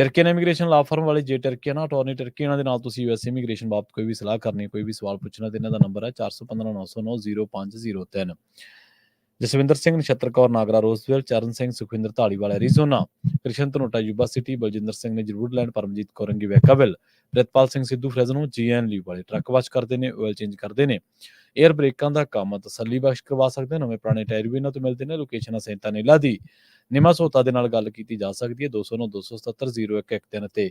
ਟਰਕੀਅਨ immigration ਲਾ firm ਵਾਲੇ ਜੇ ਟਰਕੀ ਨਾ ਅਟਾਰਨੀ ਟਰਕੀ ਇਹਨਾਂ ਦੇ ਨਾਲ ਤੁਸੀਂ ਯੂਐਸ ਇਮੀਗ੍ਰੇਸ਼ਨ ਬਾਬਤ ਕੋਈ ਵੀ ਸਲਾਹ ਕਰਨੀ, ਕੋਈ ਵੀ ਸਵਾਲ ਪੁੱਛਣਾ, ਤੇ ਇਹਨਾਂ ਦਾ ਨੰਬਰ ਹੈ 4159090503 Jaswinder Singh Nachhattar Kaur Nagra Roseville Charan Singh, Sukhwinder Dhaliwal Arizona Krishan Dhanota Yuba City, Baljinder Singh ਨੇ ਜਰੂਰਲੈਂਡ Paramjit ਕੌਰੰਗੀ Vacaville Pritpal Singh, Sidhu Fresno, GN ਲੀ ਵਾਲੇ ਟਰੱਕ ਵਾਸ਼ ਕਰਦੇ ਨੇ ਆਇਲ ਚੇਂਜ ਕਰਦੇ ਨੇ। 에ਅਰ ਬ੍ਰੇਕਾਂ ਦਾ ਕੰਮ ਤਸੱਲੀ ਬਖਸ਼ ਕਰਵਾ ਸਕਦੇ ਨੇ ਨਵੇਂ ਪੁਰਾਣੇ ਟਾਇਰ ਵੀ ਇਹਨਾਂ ਤੋਂ ਮਿਲਦੇ ਨੇ, ਲੋਕੇਸ਼ਨ ਸੈਂਟਾ ਨੇਲਾ ਦੀ। ਨਿਮਾ ਸੋਤਾ ਦੇ ਨਾਲ ਗੱਲ ਕੀਤੀ ਜਾ ਸਕਦੀ ਹੈ 209 277 0113 ਤੇ।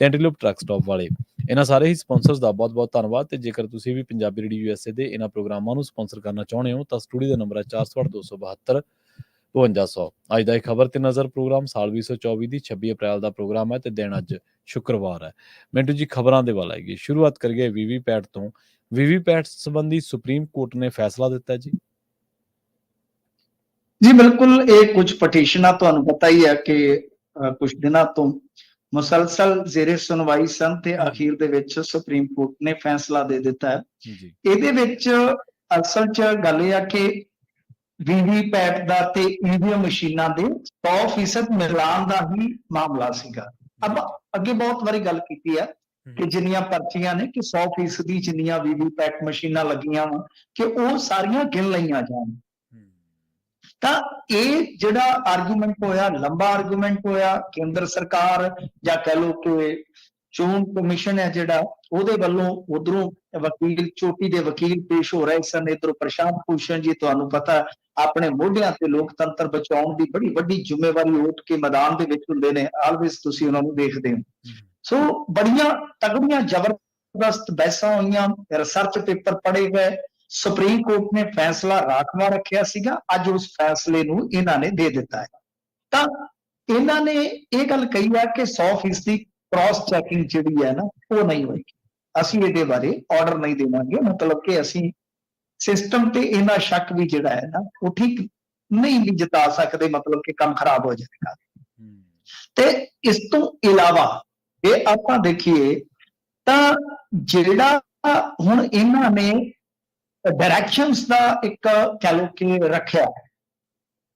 ਟੈਂਟੀਲੂਪ ਟਰੱਕ ਸਟਾਪ ਵਾਲੇ। ਇਹਨਾਂ ਸਾਰੇ ਹੀ ਸਪਾਂਸਰਸ ਦਾ ਬਹੁਤ-ਬਹੁਤ ਧੰਨਵਾਦ ਤੇ ਜੇਕਰ ਤੁਸੀਂ ਵੀ ਪੰਜਾਬੀ ਰੇਡੀਓ ਯੂਐਸਏ ਦੇ ਇਹਨਾਂ ਪ੍ਰੋਗਰਾਮਾਂ ਨੂੰ ਸਪਾਂਸਰ ਕਰਨਾ ਚਾਹੁੰਦੇ ਹੋ ਤਾਂ ਸਟੂਡੀਓ ਦਾ ਨੰਬਰ ਹੈ 482272 5200 ਅੱਜ ਦਾ ਇਹ ਖਬਰ ਤੇ ਨਜ਼ਰ ਪ੍ਰੋਗਰਾਮ ਸਾਲ 2024 ਦੀ 26 ਅਪ੍ਰੈਲ ਦਾ ਪ੍ਰੋਗਰਾਮ ਹੈ ਤੇ ਦਿਨ ਅੱਜ ਸ਼ੁੱਕਰਵਾਰ ਹੈ। ਮਿੰਟੂ ਜੀ, ਖਬਰਾਂ ਦੇ ਵੱਲ ਆਏਗੀ ਸ਼ੁਰੂਆਤ ਕਰੀਏ ਵੀਵੀਪੈਟ ਤੋਂ। ਵੀਵੀਪੈਟ ਸੰਬੰਧੀ ਸੁਪਰੀਮ ਕੋਰਟ ਨੇ ਫੈਸਲਾ ਦਿੱਤਾ ਜੀ। ਜੀ, ਬਿਲਕੁਲ ਇਹ ਕੁਝ ਪਟੀਸ਼ਨਾਂ ਤੁਹਾਨੂੰ ਪਤਾ ਹੀ ਹੈ ਕਿ ਕੁਝ ਦਿਨਾਂ ਤੋਂ ਮੁਸਲਸਲ ਜ਼ੇਰੇ ਸੁਣਵਾਈ ਸਨ ਤੇ ਅਖੀਰ ਦੇ ਵਿੱਚ ਸੁਪਰੀਮ ਕੋਰਟ ਨੇ ਫੈਸਲਾ ਦੇ ਦਿੱਤਾ ਹੈ। ਇਹਦੇ ਵਿੱਚ ਅਸਲ 'ਚ ਗੱਲ ਇਹ ਆ ਕਿ ਵੀਵੀਪੈਟ ਦਾ ਤੇ ਈਵੀਐਮ ਮਸ਼ੀਨਾਂ ਦੇ 100% ਮਿਲਾਨ ਦਾ ਹੀ ਮਾਮਲਾ ਸੀਗਾ। ਅਬ ਅੱਗੇ ਬਹੁਤ ਵਾਰੀ ਗੱਲ ਕੀਤੀ ਹੈ ਕਿ ਜਿੰਨੀਆਂ ਪਰਚੀਆਂ ਨੇ ਕਿ 100% ਦੀ ਜਿੰਨੀਆਂ ਵੀਵੀਪੈਟ ਮਸ਼ੀਨਾਂ ਲੱਗੀਆਂ ਵਾ ਕਿ ਉਹ ਸਾਰੀਆਂ ਗਿਣ ਲਈਆਂ ਜਾਣ। ਤਾਂ ਇਹ ਜਿਹੜਾ ਆਰਗੂਮੈਂਟ ਹੋਇਆ, ਲੰਬਾ ਆਰਗੂਮੈਂਟ ਹੋਇਆ, ਕੇਂਦਰ ਸਰਕਾਰ ਜਾਂ ਕਹ ਲੋ ਕਿ ਚੋਣ ਕਮਿਸ਼ਨ ਹੈ ਜਿਹੜਾ, ਉਹਦੇ ਵੱਲੋਂ ਉਧਰੋਂ ਵਕੀਲ, ਚੋਟੀ ਦੇ ਵਕੀਲ ਪੇਸ਼ ਹੋ ਰਹੇ ਸਨ। ਇਧਰੋਂ ਪ੍ਰਸ਼ਾਂਤ ਭੂਸ਼ਣ ਜੀ, ਤੁਹਾਨੂੰ ਪਤਾ, ਆਪਣੇ ਮੋਢਿਆਂ ਤੇ ਲੋਕਤੰਤਰ ਬਚਾਉਣ ਦੀ ਬੜੀ ਵੱਡੀ ਜ਼ਿੰਮੇਵਾਰੀ ਉੱਠ ਕੇ ਮੈਦਾਨ ਦੇ ਵਿੱਚ ਹੁੰਦੇ ਨੇ। ਆਲਵੇਸ ਤੁਸੀਂ ਉਹਨਾਂ ਨੂੰ ਦੇਖਦੇ ਹੋ। ਸੋ ਬੜੀਆਂ ਤਗੜੀਆਂ ਜ਼ਬਰਦਸਤ ਬਹਿਸਾਂ ਹੋਈਆਂ ਰਿਸਰਚ ਪੇਪਰ ਪੜ੍ਹੇ ਗਏ। ਸੁਪਰੀਮ ਕੋਰਟ ਨੇ ਫੈਸਲਾ ਰਾਖਵਾ ਰੱਖਿਆ ਸੀਗਾ, ਅੱਜ ਉਸ ਫੈਸਲੇ ਨੂੰ ਇਹਨਾਂ ਨੇ ਦੇ ਦਿੱਤਾ ਹੈ। ਤਾਂ ਇਹਨਾਂ ਨੇ ਇਹ ਗੱਲ ਕਹੀ ਹੈ ਕਿ 100% ਦੀ ਕ੍ਰਾਸ ਚੈਕਿੰਗ ਜਿਹੜੀ ਹੈ ਨਾ, ਉਹ ਨਹੀਂ ਹੋਏਗੀ। ਅਸੀਂ ਇਹਦੇ ਬਾਰੇ ਆਰਡਰ ਨਹੀਂ ਦੇਵਾਂਗੇ। ਮਤਲਬ ਕਿ ਅਸੀਂ ਸਿਸਟਮ ਤੇ ਇਹਨਾਂ ਸ਼ੱਕ ਵੀ ਜਿਹੜਾ ਹੈ ਨਾ, ਉਹ ਠੀਕ ਨਹੀਂ ਵੀ ਜਿਤਾ ਸਕਦੇ, ਮਤਲਬ ਕਿ ਕੰਮ ਖਰਾਬ ਹੋ ਜਾਏਗਾ। ਤੇ ਇਸ ਤੋਂ ਇਲਾਵਾ ਇਹ ਆਪਾਂ ਦੇਖੀਏ, ਤਾਂ ਜਿਹੜਾ ਹੁਣ ਇਹਨਾਂ ਨੇ ਡਾਇਰੈਕਸ਼ਨਸ ਦਾ ਇੱਕ ਕਹ ਲੋ ਕਿ ਰੱਖਿਆ।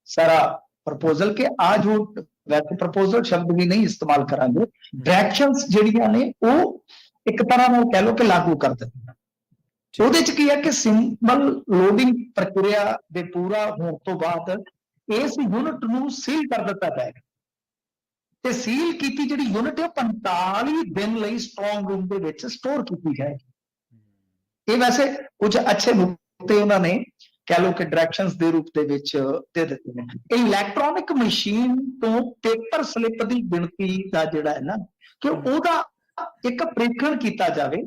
ਸਾਰਾ ਪ੍ਰਪੋਜ਼ਲ ਕਿ ਆ ਜੋ ਵੈਸੇ ਪ੍ਰਪੋਜ਼ਲ ਸ਼ਬਦ ਵੀ ਨਹੀਂ ਇਸਤੇਮਾਲ ਕਰਾਂਗੇ। ਡਾਇਰੈਕਸ਼ਨਸ ਜਿਹੜੀਆਂ ਨੇ ਉਹ ਇੱਕ ਤਰ੍ਹਾਂ ਨਾਲ ਕਹ ਲੋ ਕਿ ਲਾਗੂ ਕਰ ਦਿੱਤੀਆਂ ਉਹਦੇ ਚ ਕੀ ਹੈ ਕਿ ਸਿੰਬਲ ਲੋਡਿੰਗ ਪ੍ਰਕਿਰਿਆ ਦੇ ਪੂਰਾ ਹੋਣ ਤੋਂ ਬਾਅਦ ਇਸ ਯੂਨਿਟ ਨੂੰ ਸੀਲ ਕਰ ਦਿੱਤਾ ਜਾਏਗਾ। ਤੇ ਸੀਲ ਕੀਤੀ ਜਿਹੜੀ ਯੂਨਿਟ ਹੈ ਉਹ 45 ਦਿਨ ਲਈ ਸਟਰੋਂਗ ਰੂਮ ਦੇ ਵਿੱਚ ਸਟੋਰ ਕੀਤੀ ਜਾਏਗੀ। ਇਹ ਵੈਸੇ ਕੁਝ ਅੱਛੇ ਨੁਕਤੇ ਉਹਨਾਂ ਨੇ ਕਹ ਲੋ ਕਿ ਡਾਇਰੈਕਸ਼ਨਸ ਦੇ ਰੂਪ ਦੇ ਵਿੱਚ ਦੇ ਦਿੱਤੇ ਨੇ। ਇਹ ਇਲੈਕਟ੍ਰੋਨਿਕ ਮਸ਼ੀਨ ਤੋਂ ਪੇਪਰ ਸਲਿੱਪ ਦੀ ਗਿਣਤੀ ਦਾ ਜਿਹੜਾ ਹੈ ਨਾ ਕਿ ਉਹਦਾ ਇੱਕ ਪ੍ਰੀਖਣ ਕੀਤਾ ਜਾਵੇ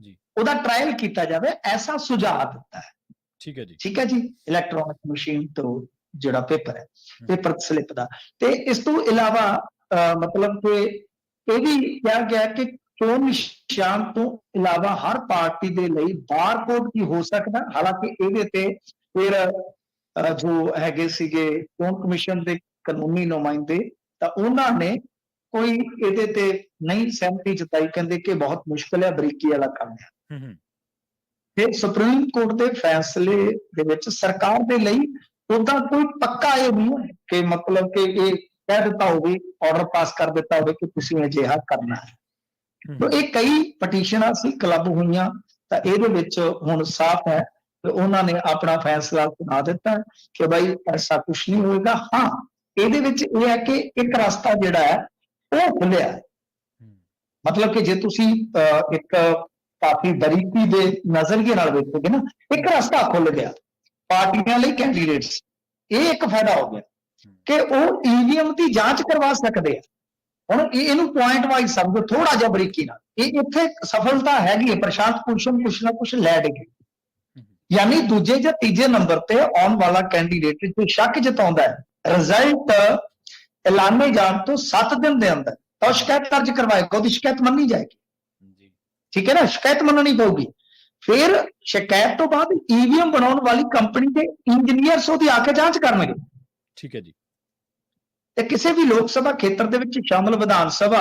ਜੀ। ਉਹਦਾ ਟ੍ਰਾਇਲ ਕੀਤਾ ਜਾਵੇ ਐਸਾ ਸੁਝਾਅ ਦਿੱਤਾ ਹੈ। ਠੀਕ ਹੈ ਜੀ। ਠੀਕ ਹੈ ਜੀ? ਇਲੈਕਟ੍ਰੋਨਿਕ ਮਸ਼ੀਨ ਤੋਂ ਜਿਹੜਾ ਪੇਪਰ ਹੈ ਪੇਪਰ ਸਲਿੱਪ ਦਾ। ਤੇ ਇਸ ਤੋਂ ਇਲਾਵਾ ਮਤਲਬ ਕਿ ਇਹ ਵੀ ਕਿਹਾ ਗਿਆ ਕਿ ਚੋਣ ਨਿਸ਼ਾਨ ਤੋਂ ਇਲਾਵਾ ਹਰ ਪਾਰਟੀ ਦੇ ਲਈ ਬਾਰਕੋਡ ਕੀ ਹੋ ਸਕਦਾ। ਹਾਲਾਂਕਿ ਇਹਦੇ ਤੇ ਫਿਰ ਜੋ ਹੈਗੇ ਸੀਗੇ ਚੋਣ ਕਮਿਸ਼ਨ ਦੇ ਕਾਨੂੰਨੀ ਨੁਮਾਇੰਦੇ ਤਾਂ ਉਹਨਾਂ ਨੇ ਕੋਈ ਇਹਦੇ ਤੇ ਨਹੀਂ ਸਹਿਮਤੀ ਜਤਾਈ। ਕਹਿੰਦੇ ਕਿ ਬਹੁਤ ਮੁਸ਼ਕਲ ਹੈ ਬਰੀਕੀ ਵਾਲਾ ਕੰਮ ਹੈ। ਤੇ ਸੁਪਰੀਮ ਕੋਰਟ ਦੇ ਫੈਸਲੇ ਦੇ ਵਿੱਚ ਸਰਕਾਰ ਦੇ ਲਈ ਉਹਦਾ ਕੋਈ ਪੱਕਾ ਇਹ ਨਹੀਂ ਕਿ ਮਤਲਬ ਕਿ ਇਹ ਕਹਿ ਦਿੱਤਾ ਹੋਵੇ ਆਰਡਰ ਪਾਸ ਕਰ ਦਿੱਤਾ ਹੋਵੇ ਕਿ ਤੁਸੀਂ ਅਜਿਹਾ ਕਰਨਾ ਹੈ। ਤਾਂ ਇਹ ਕਈ ਪਟੀਸ਼ਨਾਂ ਸੀ ਕਲੱਬ ਹੋਈਆਂ ਤਾਂ ਇਹਦੇ ਵਿੱਚ ਹੁਣ ਸਾਫ਼ ਹੈ ਕਿ ਉਹਨਾਂ ਨੇ ਆਪਣਾ ਫੈਸਲਾ ਸੁਣਾ ਦਿੱਤਾ ਕਿ ਭਾਈ ਐਸਾ ਕੁਝ ਨਹੀਂ ਹੋਏਗਾ। ਹਾਂ ਇਹਦੇ ਵਿੱਚ ਇਹ ਹੈ ਕਿ ਇੱਕ ਰਸਤਾ ਜਿਹੜਾ ਹੈ ਉਹ ਖੁੱਲਿਆ ਮਤਲਬ ਕਿ ਜੇ ਤੁਸੀਂ ਇੱਕ ਕਾਫੀ ਬਰੀਕੀ ਦੇ ਨਜ਼ਰੀਏ ਨਾਲ ਵੇਖੋਗੇ ਨਾ ਇੱਕ ਰਸਤਾ ਖੁੱਲ ਗਿਆ। ਪਾਰਟੀਆਂ ਲਈ ਕੈਂਡੀਡੇਟਸ ਇਹ ਇੱਕ ਫਾਇਦਾ ਹੋ ਗਿਆ ਕਿ ਉਹ ਈਵੀਐਮ ਦੀ ਜਾਂਚ ਕਰਵਾ ਸਕਦੇ ਆ। ਹੁਣ ਇਹ ਇਹਨੂੰ ਪੁਆਇੰਟ ਵਾਈਜ਼ ਸਮਝੋ ਥੋੜਾ ਜਿਹਾ ਬਰੀਕੀ ਨਾਲ। ਇਹ ਇੱਥੇ ਸਫਲਤਾ ਹੈਗੀ ਹੈ ਪ੍ਰਸ਼ਾਂਤ ਭੂਸ਼ਣ ਕੁਛ ਨਾ ਕੁਛ ਲੈ ਡੇਗੇ ਯਾਨੀ ਦੂਜੇ ਜਾਂ ਤੀਜੇ ਨੰਬਰ ਤੇ ਆਉਣ ਵਾਲਾ ਕੈਂਡੀਡੇਟ ਜੋ ਸ਼ੱਕ ਜਤਾਉਂਦਾ ਹੈ ਰਿਜ਼ਲਟ ਐਲਾਨੇ ਜਾਣ ਤੋਂ 7 ਦਿਨ ਦੇ ਅੰਦਰ ਤਾਂ ਸ਼ਿਕਾਇਤ ਦਰਜ ਕਰਵਾਏਗਾ ਉਹਦੀ ਸ਼ਿਕਾਇਤ ਮੰਨੀ ਜਾਏਗੀ। ਜੀ। ਠੀਕ ਹੈ ਨਾ? ਸ਼ਿਕਾਇਤ ਮੰਨਣੀ ਪਊਗੀ। ਫਿਰ ਸ਼ਿਕਾਇਤ ਤੋਂ ਬਾਅਦ ਈਵੀਐਮ ਬਣਾਉਣ ਵਾਲੀ ਕੰਪਨੀ ਦੇ ਇੰਜੀਨੀਅਰਸ ਉਹਦੀ ਆ ਕੇ ਜਾਂਚ ਕਰਨਗੇ। ਠੀਕ ਹੈ ਜੀ। ਤੇ ਕਿਸੇ ਵੀ ਲੋਕ ਸਭਾ ਖੇਤਰ ਦੇ ਵਿੱਚ ਸ਼ਾਮਲ ਵਿਧਾਨ ਸਭਾ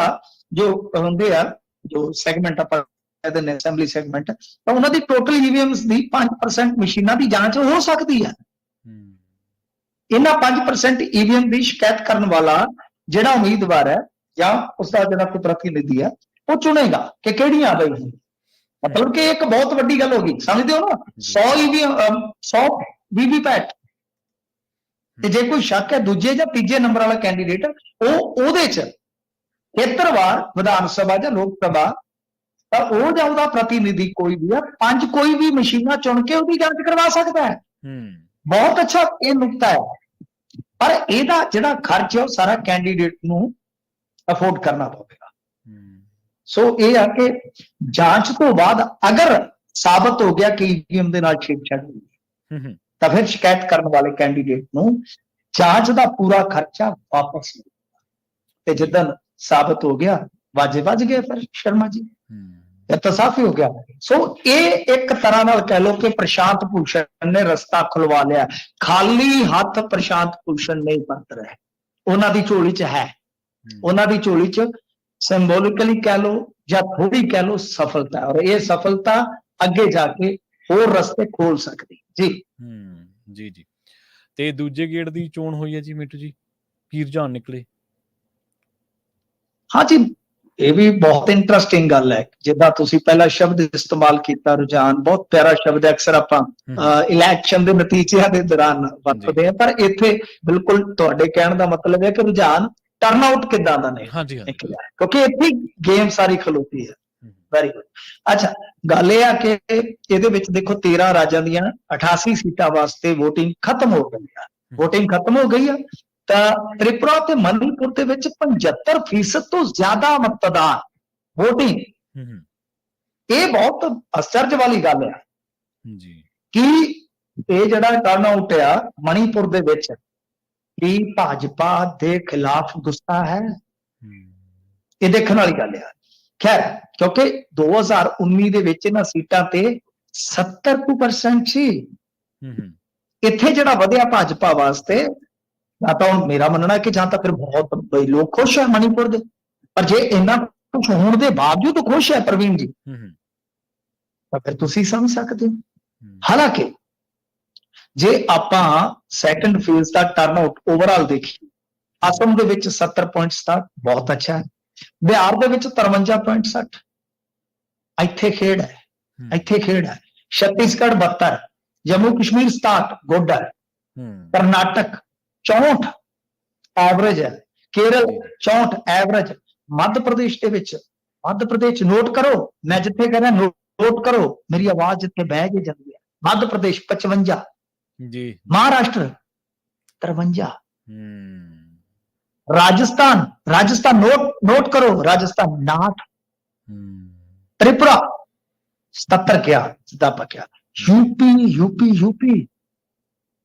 ਜੋ ਹੁੰਦੇ ਆ ਜੋ ਸੈਗਮੈਂਟ ਆਪਾਂ ਕਹਿੰਦੇ ਨੇ ਅਸੈਂਬਲੀ ਸੈਗਮੈਂਟ ਤਾਂ ਉਹਨਾਂ ਦੀ ਟੋਟਲ ਈਵੀਐਮਸ ਦੀ 5% ਮਸ਼ੀਨਾਂ ਦੀ ਜਾਂਚ ਹੋ ਸਕਦੀ ਹੂੰ। ਇਹਨਾਂ 5% ਈਵੀਐਮ ਦੀ ਸ਼ਿਕਾਇਤ ਕਰਨ ਵਾਲਾ ਜਿਹੜਾ ਉਮੀਦਵਾਰ ਹੈ ਜਾਂ ਉਸ ਦਾ ਜਿਹੜਾ ਕੋਈ ਪ੍ਰਤੀਨਿਧੀ ਹੈ ਉਹ ਚੁਣੇਗਾ ਕਿ ਕਿਹੜੀਆਂ ਆ ਗਈਆਂ ਮਤਲਬ ਕਿ ਇੱਕ ਬਹੁਤ ਵੱਡੀ ਗੱਲ ਹੋ ਗਈ ਸਮਝਦੇ ਹੋ ਨਾ? 100 ਈਵੀਐਮ 100 ਵੀਵੀਪੈਟ ਤੇ ਜੇ ਕੋਈ ਸ਼ੱਕ ਹੈ ਦੂਜੇ ਜਾਂ ਤੀਜੇ ਨੰਬਰ ਵਾਲਾ ਕੈਂਡੀਡੇਟ ਉਹ ਉਹਦੇ ਚ ਖੇਤਰਵਾਰ ਵਿਧਾਨ ਸਭਾ ਜਾਂ ਲੋਕ ਸਭਾ ਤਾਂ ਉਹ ਜਾਂ ਉਹਦਾ ਪ੍ਰਤੀਨਿਧੀ ਕੋਈ ਵੀ ਹੈ ਪੰਜ ਕੋਈ ਵੀ ਮਸ਼ੀਨਾਂ ਚੁਣ ਕੇ ਉਹਦੀ ਜਾਂਚ ਕਰਵਾ ਸਕਦਾ ਹੈ। ਹੂੰ। ਬਹੁਤ ਅੱਛਾ ਇਹ ਨੁਕਤਾ ਹੈ। ਪਰ ਇਹਦਾ ਜਿਹੜਾ ਖਰਚ ਹੈ ਉਹ ਸਾਰਾ ਕੈਂਡੀਡੇਟ ਨੂੰ ਅਫੋਰਡ ਕਰਨਾ ਪਵੇਗਾ। ਸੋ ਇਹ ਆ ਕਿ ਜਾਂਚ ਤੋਂ ਬਾਅਦ ਅਗਰ ਸਾਬਤ ਹੋ ਗਿਆ ਕਿ ਈਵੀਐਮ ਦੇ ਨਾਲ ਛੇੜਛਾੜ ਹੋਈ ਹੂੰ। ਤਾਂ ਫਿਰ ਸ਼ਿਕਾਇਤ ਕਰਨ ਵਾਲੇ ਕੈਂਡੀਡੇਟ ਨੂੰ ਜਾਂਚ ਦਾ ਪੂਰਾ ਖਰਚਾ ਵਾਪਸ ਤੇ ਜਿੱਦਨ ਸਾਬਤ ਹੋ ਗਿਆ ਵਾਜੇ ਵੱਜ ਗਏ ਫਿਰ ਸ਼ਰਮਾ ਜੀ। ਇਹ ਤਾਂ ਸਾਫ਼ ਹੀ ਗਿਆ। ਸੋ ਇਹ ਇੱਕ ਤਰ੍ਹਾਂ ਨਾਲ ਕਹਿ ਲਓ ਕਿ ਪ੍ਰਸ਼ਾਂਤ ਭੂਸ਼ਣ ਨੇ ਰਸਤਾ ਖੁਲਵਾ ਲਿਆ। ਖਾਲੀ ਹੱਥ ਪ੍ਰਸ਼ਾਂਤ ਭੂਸ਼ਣ ਨਹੀਂ ਪਰਤ ਰਿਹਾ। ਉਹਨਾਂ ਦੀ ਝੋਲੀ 'ਚ ਹੈ। ਉਹਨਾਂ ਦੀ ਝੋਲੀ 'ਚ ਸਿੰਬੋਲਿਕਲੀ ਕਹਿ ਲਓ ਜਾਂ ਥੋੜੀ ਕਹਿ ਲਓ ਸਫਲਤਾ। ਔਰ ਇਹ ਸਫਲਤਾ ਅੱਗੇ ਜਾ ਕੇ ਹੋਰ ਰਸਤੇ ਖੋਲ ਸਕਦੀ। ਜੀ। ਹੂੰ ਜੀ ਜੀ। ਤੇ ਦੂਜੇ ਗੇੜ ਦੀ ਚੋਣ ਹੋਈ ਹੈ ਜੀ ਮਿੱਟੂ ਜੀ ਪੀਰ ਜਾਨ ਨਿਕਲੇ। ਹਾਂ ਜੀ ਇਹ ਵੀ ਬਹੁਤ ਇੰਟਰਸਟਿੰਗ ਗੱਲ ਹੈ ਜਿੱਦਾਂ ਤੁਸੀਂ ਪਹਿਲਾ ਸ਼ਬਦ ਇਸਤੇਮਾਲ ਕੀਤਾ ਰੁਝਾਨ ਬਹੁਤ ਪਿਆਰਾ ਸ਼ਬਦ ਹੈ ਅਕਸਰ ਆਪਾਂ ਇਲੈਕਸ਼ਨ ਦੇ ਨਤੀਜਿਆਂ ਦੇ ਦੌਰਾਨ ਵਰਤਦੇ ਆ ਪਰ ਇੱਥੇ ਬਿਲਕੁਲ ਤੁਹਾਡੇ ਕਹਿਣ ਦਾ ਮਤਲਬ ਹੈ ਕਿ ਰੁਝਾਨ ਟਰਨ ਆਊਟ ਕਿਦਾਂ ਦਾ ਨਹੀਂ ਹਾਂਜੀ ਹਾਂਜੀ ਹੈ। ਕਿਉਂਕਿ ਇੱਥੇ ਗੇਮ ਸਾਰੀ ਖਲੋਤੀ ਹੈ ਹੂੰ। ਵੈਰੀ ਗੁੱਡ ਅੱਛਾ ਗੱਲ ਇਹ ਆ ਕਿ ਇਹਦੇ ਵਿੱਚ ਦੇਖੋ 13 ਰਾਜਾਂ ਦੀਆਂ 88 ਸੀਟਾਂ ਵਾਸਤੇ VOTING ਖਤਮ ਹੋ ਗਈ ਹੈ VOTING ਖਤਮ ਹੋ ਗਈ ਹੈ ਤਾਂ ਤ੍ਰਿਪੁਰਾ ਤੇ ਮਨੀਪੁਰ ਦੇ ਵਿੱਚ 75% ਤੋਂ ਜ਼ਿਆਦਾ ਮਤਦਾਨ VOTING ਇਹ ਬਹੁਤ ਅਸਰਜ ਵਾਲੀ ਗੱਲ ਹੈ ਜੀ। ਕਿ ਇਹ ਜਿਹੜਾ ਟਰਨ ਆਊਟ ਆ ਮਣੀਪੁਰ ਦੇ ਵਿੱਚ ਕੀ ਭਾਜਪਾ ਦੇ ਖਿਲਾਫ ਗੁੱਸਾ ਹੂੰ। ਇਹ ਦੇਖਣ ਵਾਲੀ ਗੱਲ ਆ। ਖੈਰ ਕਿਉਂਕਿ 2019 ਦੇ ਵਿੱਚ ਇਹਨਾਂ ਸੀਟਾਂ ਤੇ 70% ਸੀ। ਹੂੰ ਹੂੰ। ਇੱਥੇ ਜਿਹੜਾ ਵਧਿਆ ਭਾਜਪਾ ਵਾਸਤੇ ਜਾਂ ਤਾਂ ਹੁਣ ਮੇਰਾ ਮੰਨਣਾ ਕਿ ਜਾਂ ਤਾਂ ਫਿਰ ਬਹੁਤ ਬਈ ਲੋਕ ਖੁਸ਼ ਹੈ ਮਣੀਪੁਰ ਦੇ। ਪਰ ਜੇ ਇੰਨਾ ਕੁਝ ਹੋਣ ਦੇ ਬਾਵਜੂਦ ਖੁਸ਼ ਹੈ ਪ੍ਰਵੀਨ ਜੀ ਹੂੰ ਹੂੰ। ਤਾਂ ਫਿਰ ਤੁਸੀਂ ਸਮਝ ਸਕਦੇ ਹੋ। ਹਾਲਾਂਕਿ ਜੇ ਆਪਾਂ ਸੈਕੰਡ ਫੇਜ਼ ਦਾ ਟਰਨ ਆਊਟ ਓਵਰਆਲ ਦੇਖੀਏ ਅਸਮ ਦੇ ਵਿੱਚ 70.67 ਬਹੁਤ ਅੱਛਾ ਹੈ। ਬਿਹਾਰ ਦੇ ਵਿੱਚ 53.60 ਇੱਥੇ ਖੇਡ ਹੈ। ਇੱਥੇ ਖੇਡ ਹੈ। ਛੱਤੀਸਗੜ੍ਹ 72 ਜੰਮੂ ਕਸ਼ਮੀਰ 67 ਗੁੱਡ। ਹੂੰ। ਕਰਨਾਟਕ 64 ਐਵਰੇਜ ਹੈ। ਕੇਰਲ 64 ਐਵਰੇਜ। ਮੱਧ ਪ੍ਰਦੇਸ਼ ਦੇ ਵਿੱਚ ਮੱਧ ਪ੍ਰਦੇਸ਼ ਨੋਟ ਕਰੋ। ਮੈਂ ਜਿੱਥੇ ਕਹਿੰਦਾ ਨੋਟ ਕਰੋ ਮੇਰੀ ਆਵਾਜ਼ ਜਿੱਥੇ ਬਹਿ ਕੇ ਜਾਂਦੀ ਹੈ। ਮੱਧ ਪ੍ਰਦੇਸ਼ 55 ਜੀ। ਮਹਾਰਾਸ਼ਟਰ 53 ਹੂੰ। राजस्थान राजस्थान नोट नोट करो राजस्थान नाट। त्रिपुरा सतर क्या सिद्धापा क्या। UP UP UP.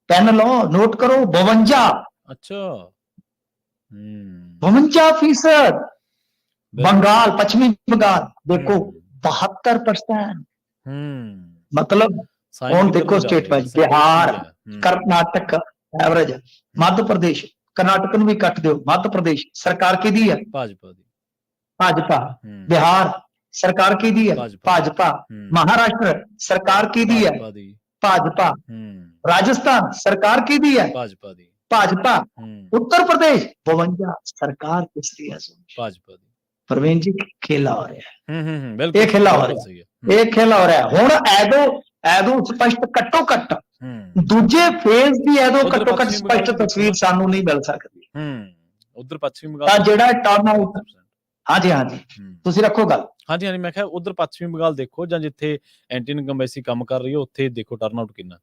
Panel note करो बवंजा। अच्छा। बवंजा फ़ीसद। बंगाल पश्चिमी बंगाल। देखो बहत्तर परसेंट। मतलब देखो state wise Bihar Karnataka average Madhya Pradesh. Karnataka ਨੂੰ ਵੀ ਕੱਟ ਦਿਓ ਮੱਧ ਪ੍ਰਦੇਸ਼ ਸਰਕਾਰ ਕਿਹਦੀ ਹੈ ਭਾਜਪਾ ਦੀ। ਭਾਜਪਾ ਬਿਹਾਰ ਸਰਕਾਰ ਕਿਹਦੀ ਹੈ ਭਾਜਪਾ। ਮਹਾਰਾਸ਼ਟਰ ਸਰਕਾਰ ਕਿਹਦੀ ਹੈ ਭਾਜਪਾ ਰਾਜਸਥਾਨ ਸਰਕਾਰ ਕਿਹਦੀ ਹੈ ਭਾਜਪਾ ਦੀ। ਭਾਜਪਾ। ਉੱਤਰ ਪ੍ਰਦੇਸ਼ 52 ਸਰਕਾਰ ਕਿਸ ਦੀ ਹੈ ਭਾਜਪਾ ਦੀ। ਪ੍ਰਵੀਨ ਜੀ ਖੇਲਾ ਹੋ ਰਿਹਾ। ਹੈ ਹੂੰ ਹੂੰ ਬਿਲਕੁਲ। ਇਹ ਖੇਲਾ ਹੋ ਰਿਹਾ। ਹੈ। ਇਹ ਖੇਲਾ ਹੋ ਰਿਹਾ। ਹੈ ਹੁਣ ਐਦੋ ਐਦੋ ਸਪਸ਼ਟ ਕੱਟੋ ਕੱਟ ਦੂਜੇ ਫੇਜ਼ ਦੀ ਐਦੋਂ ਉੱਧਰ ਘੱਟੋ ਘੱਟ ਸਪਸ਼ਟ ਤਸਵੀਰ ਸਾਨੂੰ ਨਹੀਂ ਮਿਲ ਸਕਦੀ। ਹੂੰ ਉਧਰ ਪੱਛਮੀ ਤਾਂ ਬੰਗਾਲ ਜਿਹੜਾ ਟਰਨ ਆਊਟ ਹਾਂਜੀ ਹਾਂਜੀ। ਹੂੰ। ਤੁਸੀਂ ਰੱਖੋ ਗੱਲ। ਹਾਂਜੀ ਹਾਂਜੀ ਮੈਂ ਕਿਹਾ ਉਧਰ ਪੱਛਮੀ ਬੰਗਾਲ ਦੇਖੋ ਜਾਂ ਜਿੱਥੇ ਐਂਟੀ ਇਨਕੰਬੈਂਸੀ ਕੰਮ ਕਰ ਰਹੀ ਹੈ ਉੱਥੇ ਦੇਖੋ ਟਰਨ ਆਊਟ ਕਿੰਨਾ।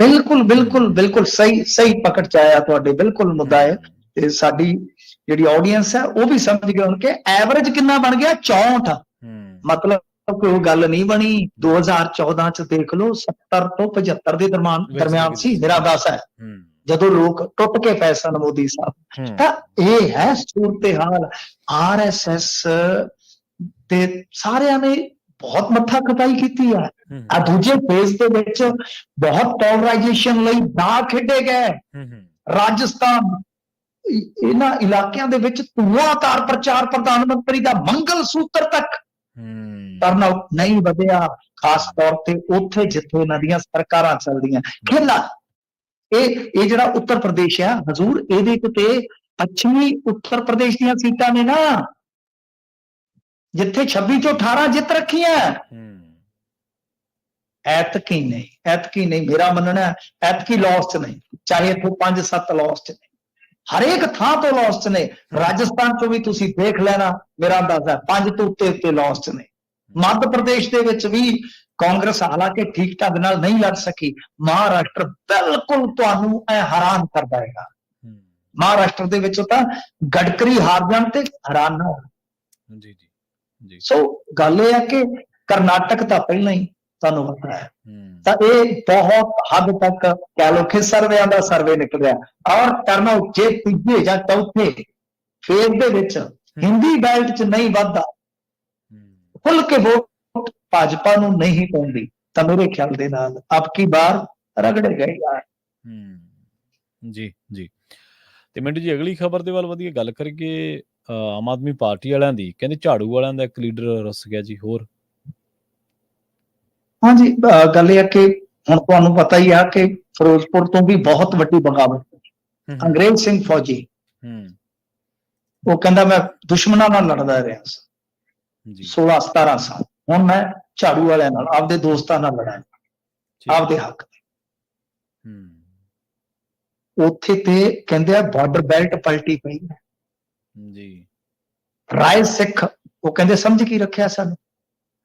ਬਿਲਕੁਲ ਬਿਲਕੁਲ ਬਿਲਕੁਲ ਸਹੀ ਸਹੀ ਪਕੜ ਚ ਆਇਆ ਤੁਹਾਡੇ ਬਿਲਕੁਲ ਮੁੱਦਾ ਹੈ। ਤੇ ਸਾਡੀ ਜਿਹੜੀ ਆਡੀਅנס ਹੈ ਉਹ ਵੀ ਸਮਝ ਗਏ ਹੁਣ ਕਿ ਐਵਰੇਜ ਕਿੰਨਾ ਬਣ ਗਿਆ? 64 ਹੂੰ। ਮਤਲਬ ਕੋਈ ਉਹ ਗੱਲ ਨਹੀਂ ਬਣੀ। 2014 ਚ ਦੇਖ ਲਓ 70 ਤੋਂ 75 ਦੇ ਦਰਮਿਆਨ ਵਿੱਚ ਦਰਮਿਆਨ ਸੀ ਮੇਰਾ ਦੱਸ ਹੈ। ਜਦੋਂ ਲੋਕ ਟੁੱਟ ਕੇ ਸਨ ਮੋਦੀ ਸਾਹਿਬ ਤਾਂ ਇਹ ਹੈ ਸੂਰਤ-ਹਾਲ ਆਰਐਸਐਸ ਤੇ ਸਾਰਿਆਂ ਨੇ ਬਹੁਤ ਮੱਥਾ ਖਪਾਈ ਕੀਤੀ ਹੂੰ। ਆ ਦੂਜੇ ਫੇਜ਼ ਦੇ ਵਿੱਚ ਬਹੁਤ ਪੋਲਰਾਈਜੇਸ਼ਨ ਲਈ ਦਾ ਖੇਡੇ ਗਏ। ਰਾਜਸਥਾਨ ਇਹਨਾਂ ਇਲਾਕਿਆਂ ਦੇ ਵਿੱਚ ਧੂਆਂਧਾਰ ਪ੍ਰਚਾਰ ਪ੍ਰਧਾਨ ਮੰਤਰੀ ਦਾ ਮੰਗਲ ਸੂਤਰ ਤੱਕ ਟਰਨਆਊਟ ਨਹੀਂ ਵਧਿਆ ਖਾਸ ਤੌਰ ਤੇ ਉੱਥੇ ਜਿੱਥੇ ਨਦੀਆਂ ਸਰਕਾਰਾਂ ਚੱਲਦੀਆਂ। ਖੇਲਾ ਇਹ ਇਹ ਜਿਹੜਾ ਉੱਤਰ ਪ੍ਰਦੇਸ਼ ਆ ਹਜ਼ੂਰ ਇਹਦੇ ਕਿਤੇ ਪੱਛਮੀ ਉੱਤਰ ਪ੍ਰਦੇਸ਼ ਦੀਆਂ ਸੀਟਾਂ ਨੇ ਨਾ। ਜਿੱਥੇ 26 ਚੋਂ 18 ਜਿੱਤ ਰੱਖੀਆਂ। ਹੂੰ। ਐਤਕੀ ਨਹੀਂ ਐਤਕੀ ਨਹੀਂ ਮੇਰਾ ਮੰਨਣਾ ਐਤਕੀ ਲਾਸ ਚ ਨਹੀਂ ਚਾਹੇ ਇੱਥੋਂ 5-7 ਲਾਸ ਚ ਨਹੀਂ। ਹਰੇਕ ਥਾਂ ਤੋਂ ਲਾਸ ਚ ਨੇ। ਰਾਜਸਥਾਨ ਚੋਂ ਵੀ ਤੁਸੀਂ ਦੇਖ ਲੈਣਾ ਮੇਰਾ ਅੰਦਾਜ਼ਾ 5 ਤੋਂ ਉੱਤੇ ਉੱਤੇ ਲਾਸ ਚ ਨੇ। ਮੱਧ ਪ੍ਰਦੇਸ਼ ਦੇ ਵਿੱਚ ਵੀ ਕਾਂਗਰਸ ਹਾਲਾਂਕਿ ਠੀਕ ਢੰਗ ਨਾਲ ਨਹੀਂ ਲੜ ਸਕੀ ਮਹਾਰਾਸ਼ਟਰ ਬਿਲਕੁਲ ਤੁਹਾਨੂੰ ਐ ਹੈਰਾਨ ਕਰ ਦੇਗਾ ਮਹਾਰਾਸ਼ਟਰ ਦੇ ਵਿੱਚ ਤਾਂ ਗਡਕਰੀ ਹਾਰ ਜਾਣ ਤੇ ਹੈਰਾਨ ਨਾ। ਜੀ ਜੀ ਜੀ। ਸੋ ਗੱਲ ਇਹ ਹੈ ਕਿ ਕਰਨਾਟਕ ਤਾਂ ਪਹਿਲਾਂ ਹੀ ਤੁਹਾਨੂੰ ਪਤਾ ਹੈ। ਤਾਂ ਇਹ ਬਹੁਤ ਹੱਦ ਤੱਕ ਕਹਿ ਲੋ ਕਿ ਸਰਵੇਆਂ ਦਾ ਸਰਵੇ ਨਿਕਲਿਆ। ਔਰ ਟਰਨਆਊਟ ਜੇ ਤੀਜੇ ਜਾਂ ਚੌਥੇ ਫੇਜ਼ ਦੇ ਵਿੱਚ ਹਿੰਦੀ ਬੈਲਟ 'ਚ ਨਹੀਂ ਵੱਧਦਾ। ਖੁੱਲ ਕੇ ਵੋਟ ਭਾਜਪਾ ਨੂੰ ਨਹੀਂ ਪਾਉਂਦੀ। ਤਾਂ ਮੇਰੇ ਖਿਆਲ ਦੇ ਨਾਲ ਅਬ ਕੀ ਬਾਰ ਰਗੜੇ ਗਏ ਯਾਰ ਜੀ ਜੀ। ਤੇ ਮਿੰਟੂ ਜੀ ਅਗਲੀ ਖਬਰ ਦੇ ਵੱਲ ਵਧੀਆ ਗੱਲ ਕਰੀਏ ਅ, ਆਮ ਆਦਮੀ ਪਾਰਟੀ ਵਾਲਿਆਂ ਦੀ। ਕਹਿੰਦੇ ਝਾੜੂ ਵਾਲਿਆਂ ਦਾ ਇੱਕ ਲੀਡਰ ਰੁੱਸ ਗਿਆ ਜੀ ਹੋਰ। ਹਾਂਜੀ ਗੱਲ ਇਹ ਹੈ ਕਿ ਹੁਣ ਤੁਹਾਨੂੰ ਪਤਾ ਹੀ ਆ ਕਿ ਫਿਰੋਜ਼ਪੁਰ ਤੋਂ ਵੀ ਬਹੁਤ ਵੱਡੀ ਬਗਾਵਤ। ਅੰਗਰੇਜ਼ ਸਿੰਘ ਫੌਜੀ। ਉਹ ਕਹਿੰਦਾ ਮੈਂ ਦੁਸ਼ਮਣਾਂ ਨਾਲ ਲੜਦਾ ਰਿਹਾ ਸੀ। ਜੀ। 16 17 ਸਾਲ। ਹੁਣ ਮੈਂ ਝਾੜੂ ਵਾਲਿਆਂ ਨਾਲ ਆਪਦੇ ਦੋਸਤਾਂ ਨਾਲ ਲੜਾਂ। ਠੀਕ। ਆਪਦੇ ਹੱਕ ਹੂੰ। ਉੱਥੇ ਤੇ ਕਹਿੰਦੇ ਆ ਬਾਰਡਰ ਬੈਲਟ ਪਲਟੀ ਪਈ ਹੈ। ਜੀ। ਰਾਏ ਸਿੱਖ ਉਹ ਕਹਿੰਦੇ ਸਮਝ ਕੀ ਰੱਖਿਆ ਸਾਨੂੰ?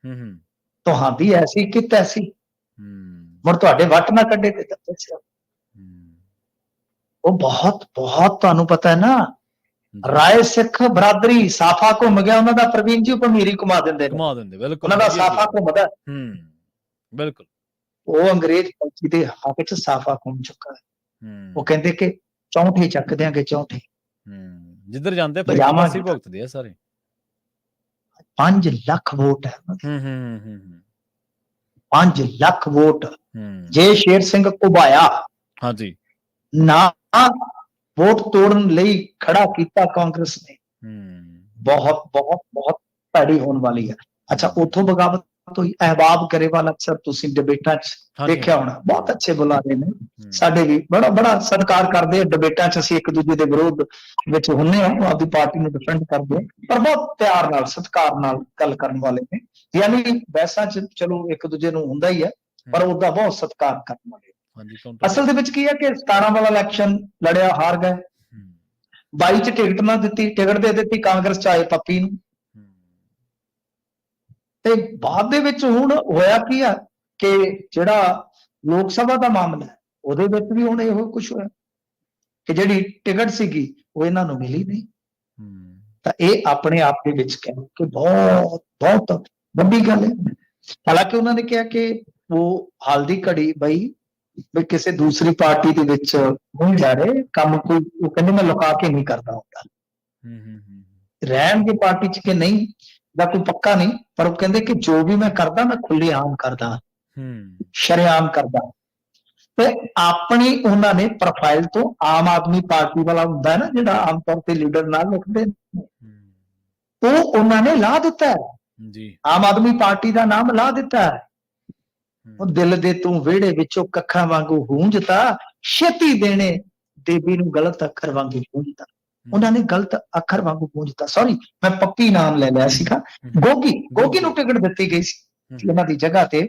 ਹੂੰ ਹੂੰ। ਤੁਹਾਡੀ ਐਸੀ ਕਿ ਤੈਸੀ ਮੁੜ ਤੁਹਾਡੇ ਵੱਟ ਨਾ ਕੱਢੇ ਤੇ ਦੱਸਿਆ। ਉਹ ਬਹੁਤ ਬਹੁਤ ਤੁਹਾਨੂੰ ਪਤਾ ਹੈ ਨਾ। ਰਾਏ ਸਿੱਖ ਬਰਾਦਰੀ ਸਾਫਾ ਘੁੰਮ ਗਿਆ ਉਹਨਾਂ ਦਾ ਪ੍ਰਵੀਨ ਜੀ ਭਮੀਰੀ ਘੁਮਾ ਦਿੰਦੇ ਨੇ। ਘੁਮਾ ਦਿੰਦੇ ਬਿਲਕੁਲ। ਉਹਨਾਂ ਦਾ ਸਾਫਾ। ਘੁੰਮਦਾ ਹੂੰ ਬਿਲਕੁਲ। ਉਹ ਅੰਗਰੇਜ਼ ਫੌਜੀ ਦੇ ਹੱਕ 'ਚ ਸਾਫਾ ਘੁੰਮ ਚੁੱਕਾ ਹੈ। ਉਹ ਕਹਿੰਦੇ ਕਿ ਚੌਂਠੇ ਚੱਕ ਦਿਆਂਗੇ ਚੌਂਠੇ। ਹੂੰ। ਜਿੱਧਰ ਜਾਂਦੇ ਪਰ ਪਾਸੇ ਭੁਗਤਦੇ ਆ ਸਾਰੇ। 5 ਲੱਖ ਵੋਟ ਹੈ। ਹੂੰ ਹੂੰ ਹੂੰ ਹੂੰ। ਹੂੰ 5 ਲੱਖ ਵੋਟ। ਜੇ ਸ਼ੇਰ ਸਿੰਘ ਘੁਬਾਇਆ ਹਾਂਜੀ। ਨਾ ਵੋਟ ਤੋੜਨ ਲਈ ਖੜਾ ਕੀਤਾ ਕਾਂਗਰਸ ਨੇ। ਹੂੰ। ਬਹੁਤ ਬਹੁਤ ਬਹੁਤ ਭੈੜੀ ਹੋਣ ਵਾਲੀ ਹੈ। ਅੱਛਾ ਉਥੋਂ ਬਗਾਵਤ ਹੋਈ ਅਹਿਬਾਬ ਗਰੇਵਾਲ ਅਕਸਰ ਤੁਸੀਂ ਡਿਬੇਟਾਂ 'ਚ ਦੇਖਿਆ ਹੋਣਾ। ਬਹੁਤ ਅੱਛੇ ਬੁਲਾਰੇ ਨੇ। ਸਾਡੇ ਵੀ ਬੜਾ ਬੜਾ ਸਤਿਕਾਰ ਕਰਦੇ ਆ। ਡਿਬੇਟਾਂ 'ਚ ਅਸੀਂ ਇੱਕ ਦੂਜੇ ਦੇ ਵਿਰੋਧ ਵਿੱਚ ਹੁੰਨੇ ਆ। ਉਹ ਆਪਦੀ ਪਾਰਟੀ ਨੂੰ ਡਿਫੈਂਡ ਕਰਦੇ ਪਰ ਬਹੁਤ ਪਿਆਰ ਨਾਲ ਸਤਿਕਾਰ ਨਾਲ ਗੱਲ ਕਰਨ ਵਾਲੇ ਨੇ। ਯਾਨੀ ਵੈਸਾ 'ਚ ਚਲੋ ਇੱਕ ਦੂਜੇ ਨੂੰ ਹੁੰਦਾ ਹੀ ਹੈ। ਪਰ ਉਹਦਾ ਬਹੁਤ ਸਤਿਕਾਰ ਕਰਨ ਵਾਲੇ ਅਸਲ ਦੇ ਵਿੱਚ ਕੀ ਹੈ ਕਿ 17 ਵਾਲਾ ਇਲੈਕਸ਼ਨ ਲੜਿਆ ਹਾਰ ਗਏ ਹੂੰ, 22 ਚ ਟਿਕਟ ਨਾ ਦਿੱਤੀ ਟਿਕਟ ਦੇ ਦਿੱਤੀ ਕਾਂਗਰਸ ਚ ਆਏ ਪੱਪੀ ਨੂੰ। ਤੇ ਬਾਅਦ ਦੇ ਵਿੱਚ ਹੁਣ ਹੋਇਆ ਕੀ ਆ ਕਿ ਜਿਹੜਾ ਲੋਕ ਸਭਾ ਦਾ ਮਾਮਲਾ ਹੈ ਉਹਦੇ ਵਿੱਚ ਵੀ ਹੁਣ ਇਹੋ ਕੁਝ ਹੋਇਆ ਕਿ ਜਿਹੜੀ ਟਿਕਟ ਸੀਗੀ ਉਹ ਇਹਨਾਂ ਨੂੰ ਮਿਲੀ ਨਹੀਂ। ਤਾਂ ਇਹ ਆਪਣੇ ਆਪ ਦੇ ਵਿੱਚ ਕਹਿੰਦੇ ਕਿ ਬਹੁਤ ਬਹੁਤ ਵੱਡੀ ਗੱਲ ਹੈ। ਹਾਲਾਂਕਿ ਉਹਨਾਂ ਨੇ ਕਿਹਾ ਕਿ ਉਹ ਹਾਲ ਦੀ ਘੜੀ ਬਈ ਵੀ ਕਿਸੇ ਦੂਸਰੀ ਪਾਰਟੀ ਦੇ ਵਿੱਚ ਨਹੀਂ ਜਾ ਰਹੇ ਕੰਮ ਕੋਈ ਉਹ ਕਹਿੰਦੇ ਮੈਂ ਲੁਕਾ ਕੇ ਨਹੀਂ ਕਰਦਾ ਹੁੰਦਾ। ਹੂੰ, ਹੂੰ, ਹੂੰ, ਰਹਿਣਗੇ ਪਾਰਟੀ ਚ ਕਿ ਨਹੀਂ ਦਾ ਕੋਈ ਪੱਕਾ ਨਹੀਂ ਪਰ ਉਹ ਕਹਿੰਦੇ ਕਿ ਜੋ ਵੀ ਮੈਂ ਕਰਦਾ ਮੈਂ ਖੁੱਲੇ ਆਮ ਕਰਦਾ। ਹੂੰ, ਸ਼ਰੇਆਮ ਕਰਦਾ। ਤੇ ਆਪਣੀ ਉਹਨਾਂ ਨੇ ਪ੍ਰੋਫਾਈਲ ਤੋਂ ਆਮ ਆਦਮੀ ਪਾਰਟੀ ਵਾਲਾ ਹੁੰਦਾ ਹੈ ਨਾ ਜਿਹੜਾ ਆਮ ਤੌਰ ਤੇ ਲੀਡਰ ਨਾਲ ਲਿਖਦੇ ਉਹ ਉਹਨਾਂ ਨੇ ਲਾ ਦਿੱਤਾ ਹੈ। ਜੀ। ਆਮ ਆਦਮੀ ਪਾਰਟੀ ਦਾ ਨਾਮ ਲਾ ਦਿੱਤਾ ਹੈ। ਉਹ ਦਿਲ ਦੇ ਤੂੰ ਵਿਹੜੇ ਵਿੱਚੋਂ ਕੱਖਾਂ ਵਾਂਗੂ ਗੂੰਜਤਾ ਛੇਤੀ ਦੇਣੇ ਦੇਵੀ ਨੂੰ ਗਲਤ ਅੱਖਰ ਵਾਂਗੂ ਗੂੰਜਤਾ ਉਹਨਾਂ ਨੇ ਗਲਤ ਅੱਖਰ ਵਾਂਗੂ ਗੂੰਜਤਾ ਸੌਰੀ ਮੈਂ ਪੱਪੀ ਨਾਮ ਲੈ ਲਿਆ ਸੀਗਾ। ਗੋਗੀ ਗੋਗੀ ਨੂੰ ਟਿਕਟ ਦਿੱਤੀ ਗਈ ਸੀ ਹੂੰ, ਉਹਨਾਂ ਦੀ ਜਗ੍ਹਾ ਤੇ।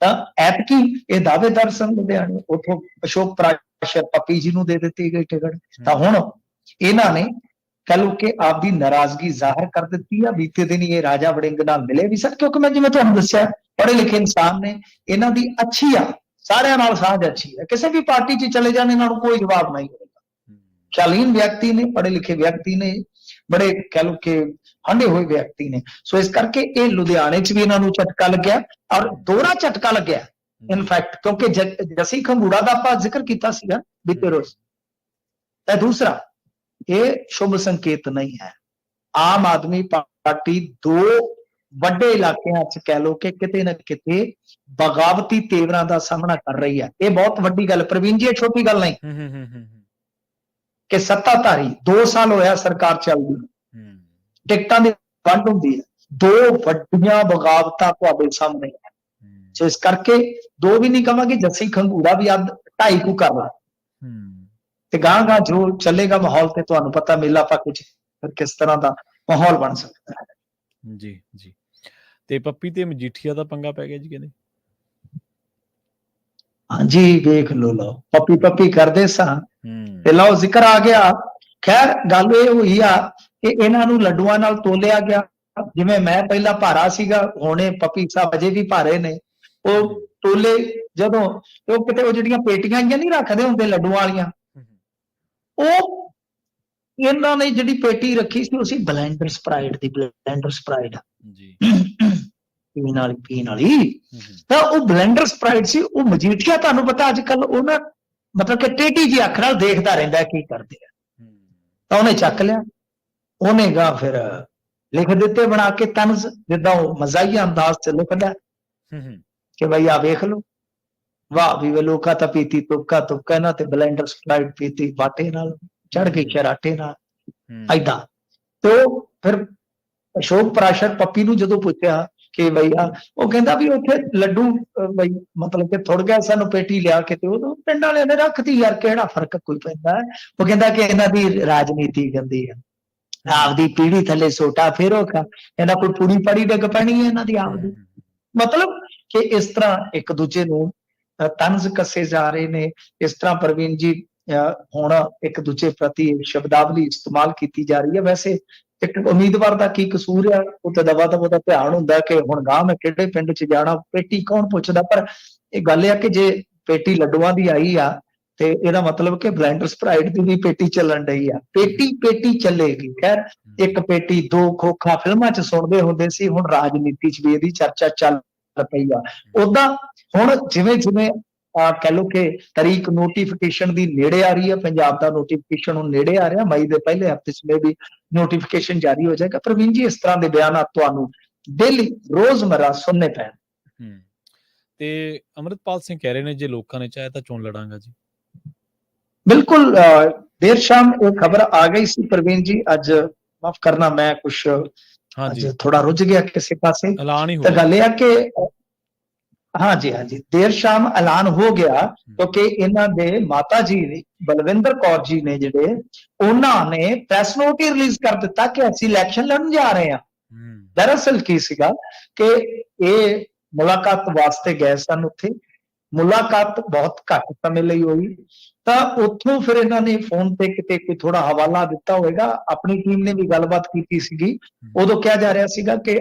ਤਾਂ ਐਤਕੀ ਇਹ ਦਾਅਵੇਦਾਰ ਸਨ ਲੁਧਿਆਣੇ ਉਥੋਂ ਅਸ਼ੋਕ ਪ੍ਰਾਸ਼ਰ ਪੱਪੀ ਜੀ ਨੂੰ ਦੇ ਦਿੱਤੀ ਗਈ ਟਿਕਟ। ਤਾਂ ਹੁਣ ਇਹਨਾਂ ਨੇ ਕਹ ਲਓ ਕਿ ਆਪਦੀ ਨਾਰਾਜ਼ਗੀ ਜ਼ਾਹਰ ਕਰ ਦਿੱਤੀ ਆ। ਬੀਤੇ ਦਿਨ ਇਹ ਰਾਜਾ ਵੜਿੰਗ ਨਾਲ ਮਿਲੇ ਵੀ ਸਨ। ਕਿਉਂਕਿ ਮੈਂ ਜਿਵੇਂ ਤੁਹਾਨੂੰ ਦੱਸਿਆ ਪੜ੍ਹੇ ਲਿਖੇ ਇਨਸਾਨ ਨੇ ਇਹਨਾਂ ਦੀ ਅੱਛੀ ਆ। ਸਾਰਿਆਂ ਨਾਲ ਸਾਂਝ ਅੱਛੀ ਹੈ ਕਿਸੇ ਵੀ ਪਾਰਟੀ 'ਚ ਚਲੇ ਜਾਣ ਇਹਨਾਂ ਨੂੰ ਕੋਈ ਜਵਾਬ ਨਹੀਂ ਸ਼ਾਲੀਨ ਵਿਅਕਤੀ ਨੇ ਪੜ੍ਹੇ ਲਿਖੇ ਵਿਅਕਤੀ ਨੇ ਬੜੇ ਕਹਿ ਲਓ ਕਿ ਹੰਡੇ ਹੋਏ ਵਿਅਕਤੀ ਨੇ ਸੋ ਇਸ ਕਰਕੇ ਇਹ ਲੁਧਿਆਣੇ 'ਚ ਵੀ ਇਹਨਾਂ ਨੂੰ ਝਟਕਾ ਲੱਗਿਆ ਔਰ ਦੋਹਰਾ ਝਟਕਾ ਲੱਗਿਆ ਇਨਫੈਕਟ ਕਿਉਂਕਿ ਜਸੀ ਖੰਗੂੜਾ ਦਾ ਆਪਾਂ ਜ਼ਿਕਰ ਕੀਤਾ ਸੀਗਾ ਬੀਤੇ ਰੋਜ਼ ਤੇ ਦੂਸਰਾ ਇਹ ਸ਼ੁਭ ਸੰਕੇਤ ਨਹੀਂ ਹੈ ਆਮ ਆਦਮੀ ਪਾਰਟੀ ਦੋ ਵੱਡੇ ਇਲਾਕਿਆਂ 'ਚ ਕਹਿ ਲੋ ਕਿ ਕਿਤੇ ਨਾ ਕਿਤੇ ਬਗਾਵਤੀ ਤੇਵਰਾਂ ਦਾ ਸਾਹਮਣਾ ਕਰ ਰਹੀ ਹੈ ਇਹ ਬਹੁਤ ਵੱਡੀ ਗੱਲ ਪ੍ਰਵੀਨ ਜੀ ਇਹ ਛੋਟੀ ਗੱਲ ਨਹੀਂ ਹੂੰ ਹੂੰ ਹੂੰ ਹੂੰ ਕਿ ਸੱਤਾਧਾਰੀ 2 ਸਾਲ ਹੋਇਆ ਸਰਕਾਰ ਚੱਲਦੀ। ਟਿਕਟਾਂ ਦੀ ਵੰਡ ਹੁੰਦੀ ਹੈ। ਦੋ ਵੱਡੀਆਂ ਬਗਾਵਤਾਂ ਤੁਹਾਡੇ ਸਾਹਮਣੇ। ਹੈ। ਹੂੰ ਸੋ ਇਸ ਕਰਕੇ ਦੋ ਵੀ ਨਹੀਂ ਕਵਾਂਗੇ ਜੱਸੀ ਖੰਗੂੜਾ ਵੀ ਅੱਧ ਢਾਈ ਕੁ ਕਰ ਲਾ ਤੇ ਗਾਂ ਗਾਂ ਜੋ ਚੱਲੇਗਾ ਮਾਹੌਲ ਤੇ ਤੁਹਾਨੂੰ ਪਤਾ ਮੇਲਾ ਚ ਫਿਰ ਕਿਸ ਤਰ੍ਹਾਂ ਦਾ ਮਾਹੌਲ ਬਣ ਸਕਦਾ। ਹੈ ਜੀ ਜੀ। ਤੇ ਪੱਪੀ ਤੇ ਮਜੀਠੀਆ ਦਾ ਪੰਗਾ ਪੈ ਗਿਆ ਜੀ ਕਹਿੰਦੇ। ਹਾਂਜੀ ਵੇਖ ਲੋ ਲਓ। ਪੱਪੀ ਪੱਪੀ ਕਰਦੇ ਸਾਂ। ਤੇ ਲਓ ਜ਼ਿਕਰ ਆ ਗਿਆ। ਖੈਰ ਗੱਲ ਇਹ ਹੋਈ ਆ ਕਿ ਇਹਨਾਂ ਨੂੰ ਲੱਡੂਆਂ ਨਾਲ ਤੋਲਿਆ ਗਿਆ। ਜਿਵੇਂ ਮੈਂ ਪਹਿਲਾਂ ਭਾਰਾ ਸੀਗਾ ਹੁਣੇ ਪੱਪੀ ਸਾਹਿਬ ਅਜੇ ਵੀ ਭਾਰੇ ਨੇ। ਉਹ ਤੋਲੇ ਜਦੋਂ ਉਹ ਕਿਤੇ ਉਹ ਜਿਹੜੀਆਂ ਪੇਟੀਆਂ ਜਿਹੀਆਂ ਨਹੀਂ ਰੱਖਦੇ ਹੁੰਦੇ ਲੱਡੂਆਂ ਵਾਲੀਆਂ? ਉਹ ਇਹਨਾਂ ਨੇ ਜਿਹੜੀ ਪੇਟੀ ਰੱਖੀ ਸੀ ਉਹ ਸੀ ਬਲੈਂਡਰ ਸਪਰਾਈਟ ਦੀ ਬਲੈਂਡਰ ਸਪਰਾਈਟ। ਜੀ। ਪੀਣ ਵਾਲੀ ਪੀਣ ਵਾਲੀ। ਤਾਂ ਉਹ ਬਲੈਂਡਰ ਸਪਰਾਈਟ ਸੀ ਉਹ ਮਜੀਠੀਆ ਤੁਹਾਨੂੰ ਪਤਾ ਅੱਜ ਕੱਲ ਉਹ ਨਾ ਮਤਲਬ ਕਿ ਟੇਢੀ ਜੀ ਅੱਖ ਨਾਲ ਦੇਖਦਾ ਰਹਿੰਦਾ ਕੀ ਕਰਦੇ ਆ। ਤਾਂ ਉਹਨੇ ਚੱਕ ਲਿਆ। ਉਹਨੇ ਗਾ ਫਿਰ ਲਿਖ ਦਿੱਤੇ ਬਣਾ ਕੇ ਤਨਜ਼ ਜਿੱਦਾਂ ਉਹ ਮਜ਼ਾਈਆ ਅੰਦਾਜ਼ ਚ ਲਿਖਦਾ ਹੈ ਹੂੰ ਹੂੰ ਕਿ ਭਈ ਆ ਵੇਖ ਲਓ। ਵਾਹ ਵੀ ਵੇ ਲੋਕਾ ਤਾਂ ਪੀਤੀ ਤੁੱਕਾ ਤੁੱਕਾ ਨਾ ਤੇ ਬਲੈਂਡਰ ਸਪਰਾਈਟ ਪੀਤੀ ਬਾਟੇ ਨਾਲ ਚੜ ਗਈ ਚਰਾਟੇ ਨਾਲ ਐਦਾਂ ਤੇ ਫਿਰ ਅਸ਼ੋਕ ਪ੍ਰਾਸ਼ਰ ਪੱਪੀ ਨੂੰ ਜਦੋਂ ਪੁੱਛਿਆ ਕਿ ਭਈਆ ਉਹ ਕਹਿੰਦਾ ਵੀ ਉੱਥੇ ਲੱਡੂ ਬਈ ਮਤਲਬ ਕਿ ਥੁੜ ਗਿਆ ਸਾਨੂੰ ਪੇਟੀ ਲਿਆ ਕੇ ਤੇ ਉਹ ਪਿੰਡ ਵਾਲਿਆਂ ਨੇ ਰੱਖਤੀ ਯਾਰ ਕਿਹੜਾ ਫ਼ਰਕ ਕੋਈ ਪੈਂਦਾ? ਉਹ ਕਹਿੰਦਾ ਕਿ ਇਹਨਾਂ ਦੀ ਰਾਜਨੀਤੀ ਗੰਦੀ ਹੈ ਆਪਦੀ ਪੀੜੀ ਥੱਲੇ ਸੋਟਾ ਫੇਰੋ ਖਾ ਇਹਨਾਂ ਕੋਈ ਪੂਰੀ ਪੜੀ ਡਿੱਗ ਪੈਣੀ ਹੈ ਇਹਨਾਂ ਦੀ ਆਪਦੀ। ਮਤਲਬ ਕਿ ਇਸ ਤਰ੍ਹਾਂ ਇੱਕ ਦੂਜੇ ਨੂੰ ਤਨਜ ਕੱਸੇ ਜਾ ਰਹੇ ਨੇ। ਇਸ ਤਰ੍ਹਾਂ ਪ੍ਰਵੀਨ ਜੀ ਅ, ਹੁਣ ਇੱਕ ਦੂਜੇ ਪ੍ਰਤੀ ਸ਼ਬਦਾਵਲੀ ਇਸਤੇਮਾਲ ਕੀਤੀ ਜਾ ਰਹੀ ਹੈ ਵੈਸੇ ਇੱਕ ਉਮੀਦਵਾਰ ਦਾ ਕੀ ਕਸੂਰ ਹੈ ਉਹ ਦਵਾ ਦਵਾ ਦਾ ਧਿਆਨ ਹੁੰਦਾ ਕਿ ਹੁਣ ਗਾਂ ਮੈਂ ਕਿਹੜੇ ਪਿੰਡ 'ਚ ਜਾਣਾ, ਪੇਟੀ ਕੌਣ ਪੁੱਛਦਾ? ਪਰ ਇਹ ਗੱਲ ਇਹ ਆ ਕਿ ਜੇ ਪੇਟੀ ਲੱਡੂਆਂ ਦੀ ਆਈ ਆ, ਤੇ ਇਹਦਾ ਮਤਲਬ ਕਿ ਬਲੈਂਡਰ ਸਪਰਾਈਟ ਦੀ ਵੀ ਪੇਟੀ ਚੱਲਣ ਡਈ ਆ। ਪੇਟੀ ਪੇਟੀ ਚੱਲੇਗੀ। ਖੈਰ, ਇੱਕ ਪੇਟੀ, ਦੋ ਖੋਖਾ ਫਿਲਮਾਂ 'ਚ ਸੁਣਦੇ ਹੁੰਦੇ ਸੀ, ਹੁਣ ਰਾਜਨੀਤੀ 'ਚ ਵੀ ਇਹਦੀ ਚਰਚਾ ਚੱਲ ਪਈ ਆ। ਉਦਾਂ ਹੁਣ ਜਿਵੇਂ ਜਿਵੇਂ ਕਹਿ ਲੋ ਕਿ ਤਰੀਕ ਨੋਟੀਫਿਕੇਸ਼ਨ ਦੀ ਨੇੜੇ ਆ ਰਹੀ ਹੈ ਪੰਜਾਬ ਦਾ ਨੋਟੀਫਿਕੇਸ਼ਨ ਹੁਣ ਨੇੜੇ ਆ ਰਿਹਾ ਮਈ ਦੇ ਪਹਿਲੇ ਹਫ਼ਤੇ 'ਚ ਮੇ ਵੀ ਨੋਟੀਫਿਕੇਸ਼ਨ ਜਾਰੀ ਹੋ ਜਾਏਗਾ। ਪ੍ਰਵੀਨ ਜੀ ਇਸ ਤਰ੍ਹਾਂ ਦੇ ਬਿਆਨਾਤ ਤੁਹਾਨੂੰ ਡੇਲੀ ਰੋਜ਼ਮਰਾ ਸੁਣਨੇ ਪੈਣ। ਤੇ ਅਮਰਿਤਪਾਲ ਸਿੰਘ ਕਹਿ ਰਹੇ ਨੇ ਜੇ ਲੋਕਾਂ ਨੇ ਚਾਹਿਆ ਤਾਂ ਚੋਣ ਲੜਾਂਗਾ ਜੀ। ਬਿਲਕੁਲ ਦੇਰ ਸ਼ਾਮ ਇਹ ਖਬਰ ਆ ਗਈ ਸੀ। ਪ੍ਰਵੀਨ ਜੀ ਅੱਜ ਮਾਫ ਕਰਨਾ ਮੈਂ ਕੁਝ ਹਾਂਜੀ। ਥੋੜਾ ਰੁੱਝ ਗਿਆ ਕਿਸੇ ਪਾਸੇ। ਐਲਾਨ ਹੀ ਤਾਂ ਗੱਲ ਇਹ ਆ ਕਿ ਹਾਂਜੀ ਹਾਂਜੀ। ਦੇਰ ਸ਼ਾਮ ਐਲਾਨ ਹੋ ਗਿਆ ਕਿਉਂਕਿ ਇਹਨਾਂ ਦੇ ਮਾਤਾ ਜੀ ਬਲਵਿੰਦਰ ਕੌਰ ਜੀ ਨੇ ਜਿਹੜੇ ਉਹਨਾਂ ਨੇ ਪ੍ਰੈਸ ਨੋਟ ਹੀ ਰਿਲੀਜ਼ ਕਰ ਦਿੱਤਾ ਕਿ ਅਸੀਂ ਇਲੈਕਸ਼ਨ ਲੜਨ ਜਾ ਰਹੇ ਹੂੰ। ਦਰਅਸਲ ਕੀ ਸੀਗਾ ਕਿ ਇਹ ਮੁਲਾਕਾਤ ਵਾਸਤੇ ਗਏ ਸਨ ਉੱਥੇ। ਮੁਲਾਕਾਤ ਬਹੁਤ ਘੱਟ ਸਮੇਂ ਲਈ ਹੋਈ। ਤਾਂ ਉੱਥੋਂ ਫਿਰ ਇਹਨਾਂ ਨੇ ਫੋਨ ਤੇ ਕਿਤੇ ਕੋਈ ਥੋੜਾ ਹਵਾਲਾ ਦਿੱਤਾ ਹੋਵੇਗਾ ਆਪਣੀ ਟੀਮ ਨੇ ਵੀ ਗੱਲਬਾਤ ਕੀਤੀ ਸੀਗੀ। ਉਦੋਂ ਕਿਹਾ ਜਾ ਰਿਹਾ ਸੀਗਾ ਕਿ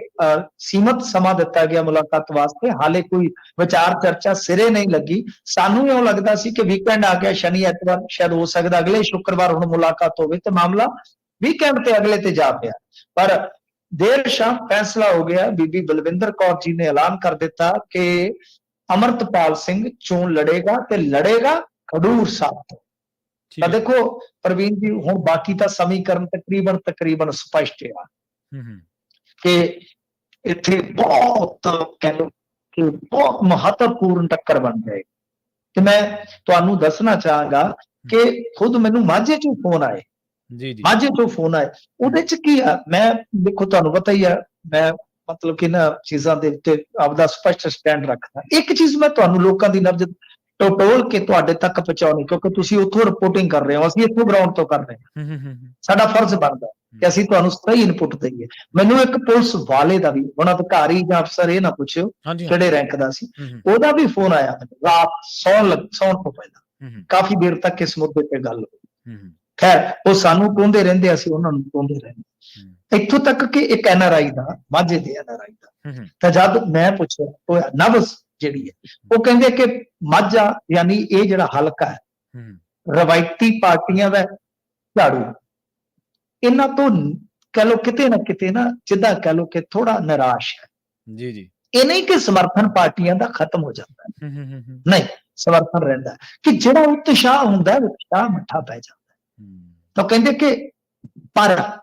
ਸੀਮਤ ਸਮਾਂ ਦਿੱਤਾ ਗਿਆ ਮੁਲਾਕਾਤ ਵਾਸਤੇ ਹਾਲੇ ਕੋਈ ਵਿਚਾਰ ਚਰਚਾ ਸਿਰੇ ਨਹੀਂ ਲੱਗੀ। ਸਾਨੂੰ ਇਉਂ ਲੱਗਦਾ ਸੀ ਕਿ ਵੀਕਐਂਡ ਆ ਗਿਆ ਸ਼ਨੀ ਐਤਵਾਰ ਸ਼ਾਇਦ ਹੋ ਸਕਦਾ ਅਗਲੇ ਸ਼ੁੱਕਰਵਾਰ ਹੁਣ ਮੁਲਾਕਾਤ ਹੋਵੇ ਤੇ ਮਾਮਲਾ ਵੀਕਐਂਡ ਤੇ ਅਗਲੇ ਤੇ ਜਾ ਪਿਆ। ਪਰ ਦੇਰ ਸ਼ਾਮ ਫੈਸਲਾ ਹੋ ਗਿਆ ਬੀਬੀ ਬਲਵਿੰਦਰ ਕੌਰ ਜੀ ਨੇ ਐਲਾਨ ਕਰ ਦਿੱਤਾ ਕਿ ਅਮਰਤਪਾਲ ਸਿੰਘ ਚੋਣ ਲੜੇਗਾ ਤੇ ਲੜੇਗਾ ਖਡੂਰ ਸਾਹਿਬ। ਤੋਂ ਦੇਖੋ ਪ੍ਰਵੀਨ ਜੀ ਹੁਣ ਬਾਕੀ ਤਾਂ ਸਮੀਕਰਨ ਤਕਰੀਬਨ ਤਕਰੀਬਨ ਸਪਸ਼ਟ ਆ ਕਿ ਇੱਥੇ ਬਹੁਤ ਕਹਿ ਲਓ ਕਿ ਬਹੁਤ ਮਹੱਤਵਪੂਰਨ ਟੱਕਰ ਬਣ ਜਾਏ ਤੇ ਮੈਂ ਤੁਹਾਨੂੰ ਦੱਸਣਾ ਚਾਹਾਂਗਾ ਕਿ ਖੁਦ ਮੈਨੂੰ ਮਾਝੇ ਚੋਂ ਫੋਨ ਆਏ। ਜੀ ਜੀ। ਮਾਝੇ ਤੋਂ ਫੋਨ ਆਏ। ਉਹਦੇ ਚ ਕੀ ਆ? ਮੈਂ ਦੇਖੋ ਤੁਹਾਨੂੰ ਪਤਾ ਹੀ ਆ ਮੈਂ ਮਤਲਬ ਕਿ ਨਾ ਚੀਜ਼ਾਂ ਦੇ ਉੱਤੇ ਆਪਦਾ ਸਪਸ਼ਟ ਸਟੈਂਡ ਰੱਖਦਾ। ਇੱਕ ਚੀਜ਼ ਮੈਂ ਤੁਹਾਨੂੰ ਲੋਕਾਂ ਦੀ ਨਬਜ਼ ਟੋਟੋਲ ਕੇ ਤੁਹਾਡੇ ਤੱਕ ਪਹੁੰਚਾਉਣੀ ਕਿਉਂਕਿ ਤੁਸੀਂ ਉੱਥੋਂ ਰਿਪੋਰਟਿੰਗ ਕਰ ਰਹੇ ਹੋ ਅਸੀਂ ਇੱਥੋਂ ਗਰਾਊਂਡ ਤੋਂ ਕਰ ਰਹੇ ਹਾਂ। ਸਾਡਾ ਫਰਜ਼ ਬਣਦਾ ਕਿ ਅਸੀਂ ਤੁਹਾਨੂੰ ਸਹੀ ਇਨਪੁਟ ਦਈਏ। ਮੈਨੂੰ ਇੱਕ ਪੁਲਿਸ ਵਾਲੇ ਦਾ ਵੀ ਹੁਣ ਅਧਿਕਾਰੀ ਜਾਂ ਅਫਸਰ ਇਹ ਨਾ ਪੁੱਛਿਓ। ਕਿਹੜੇ ਰੈਂਕ ਦਾ ਸੀ ਉਹਦਾ ਵੀ ਫੋਨ ਆਇਆ ਰਾਤ ਸੌਣ ਲੱਗ ਸੌਣ ਤੋਂ ਪਹਿਲਾਂ। ਕਾਫੀ ਦੇਰ ਤੱਕ ਇਸ ਮੁੱਦੇ ਤੇ ਗੱਲ ਹੋਈ। ਖੈਰ ਉਹ ਸਾਨੂੰ ਟੋਂਦੇ ਰਹਿੰਦੇ ਅਸੀਂ ਉਹਨਾਂ ਨੂੰ ਟੋਂਦੇ ਰਹਿੰਦੇ। ਇੱਥੋਂ ਤੱਕ ਕਿ ਇੱਕ ਐਨਆਰਆਈ ਦਾ ਮਾਝੇ ਦੇ ਐਨਆਰਆਈ ਦਾ ਤਾਂ ਜਦ ਮੈਂ ਪੁੱਛਿਆ ਉਹ ਨਬਜ਼ ਜਿਹੜੀ ਹੈ ਉਹ ਕਹਿੰਦੇ ਕਿ ਮਾਝਾ ਯਾਨੀ ਇਹ ਜਿਹੜਾ ਹਲਕਾ ਹੈ ਰਵਾਇਤੀ ਪਾਰਟੀਆਂ ਦਾ ਝਾੜੂ। ਇਹਨਾਂ ਤੋਂ ਕਹ ਲੋ ਕਿਤੇ ਨਾ ਕਿਤੇ ਨਾ ਜਿੱਦਾਂ ਕਹ ਲੋ ਕਿ ਥੋੜਾ ਨਿਰਾਸ਼ ਹੈ। ਜੀ ਜੀ। ਇਹ ਨਹੀਂ ਕਿ ਸਮਰਥਨ ਪਾਰਟੀਆਂ ਦਾ ਖਤਮ ਹੋ ਜਾਂਦਾ ਹੈ। ਨਹੀਂ ਸਮਰਥਨ ਰਹਿੰਦਾ। ਕਿ ਜਿਹੜਾ ਉਤਸ਼ਾਹ ਹੁੰਦਾ ਹੈ ਉਤਸ਼ਾਹ ਮੱਠਾ ਪੈ ਜਾਂਦਾ ਤਾਂ ਕਹਿੰਦੇ ਕਿ ਪਰ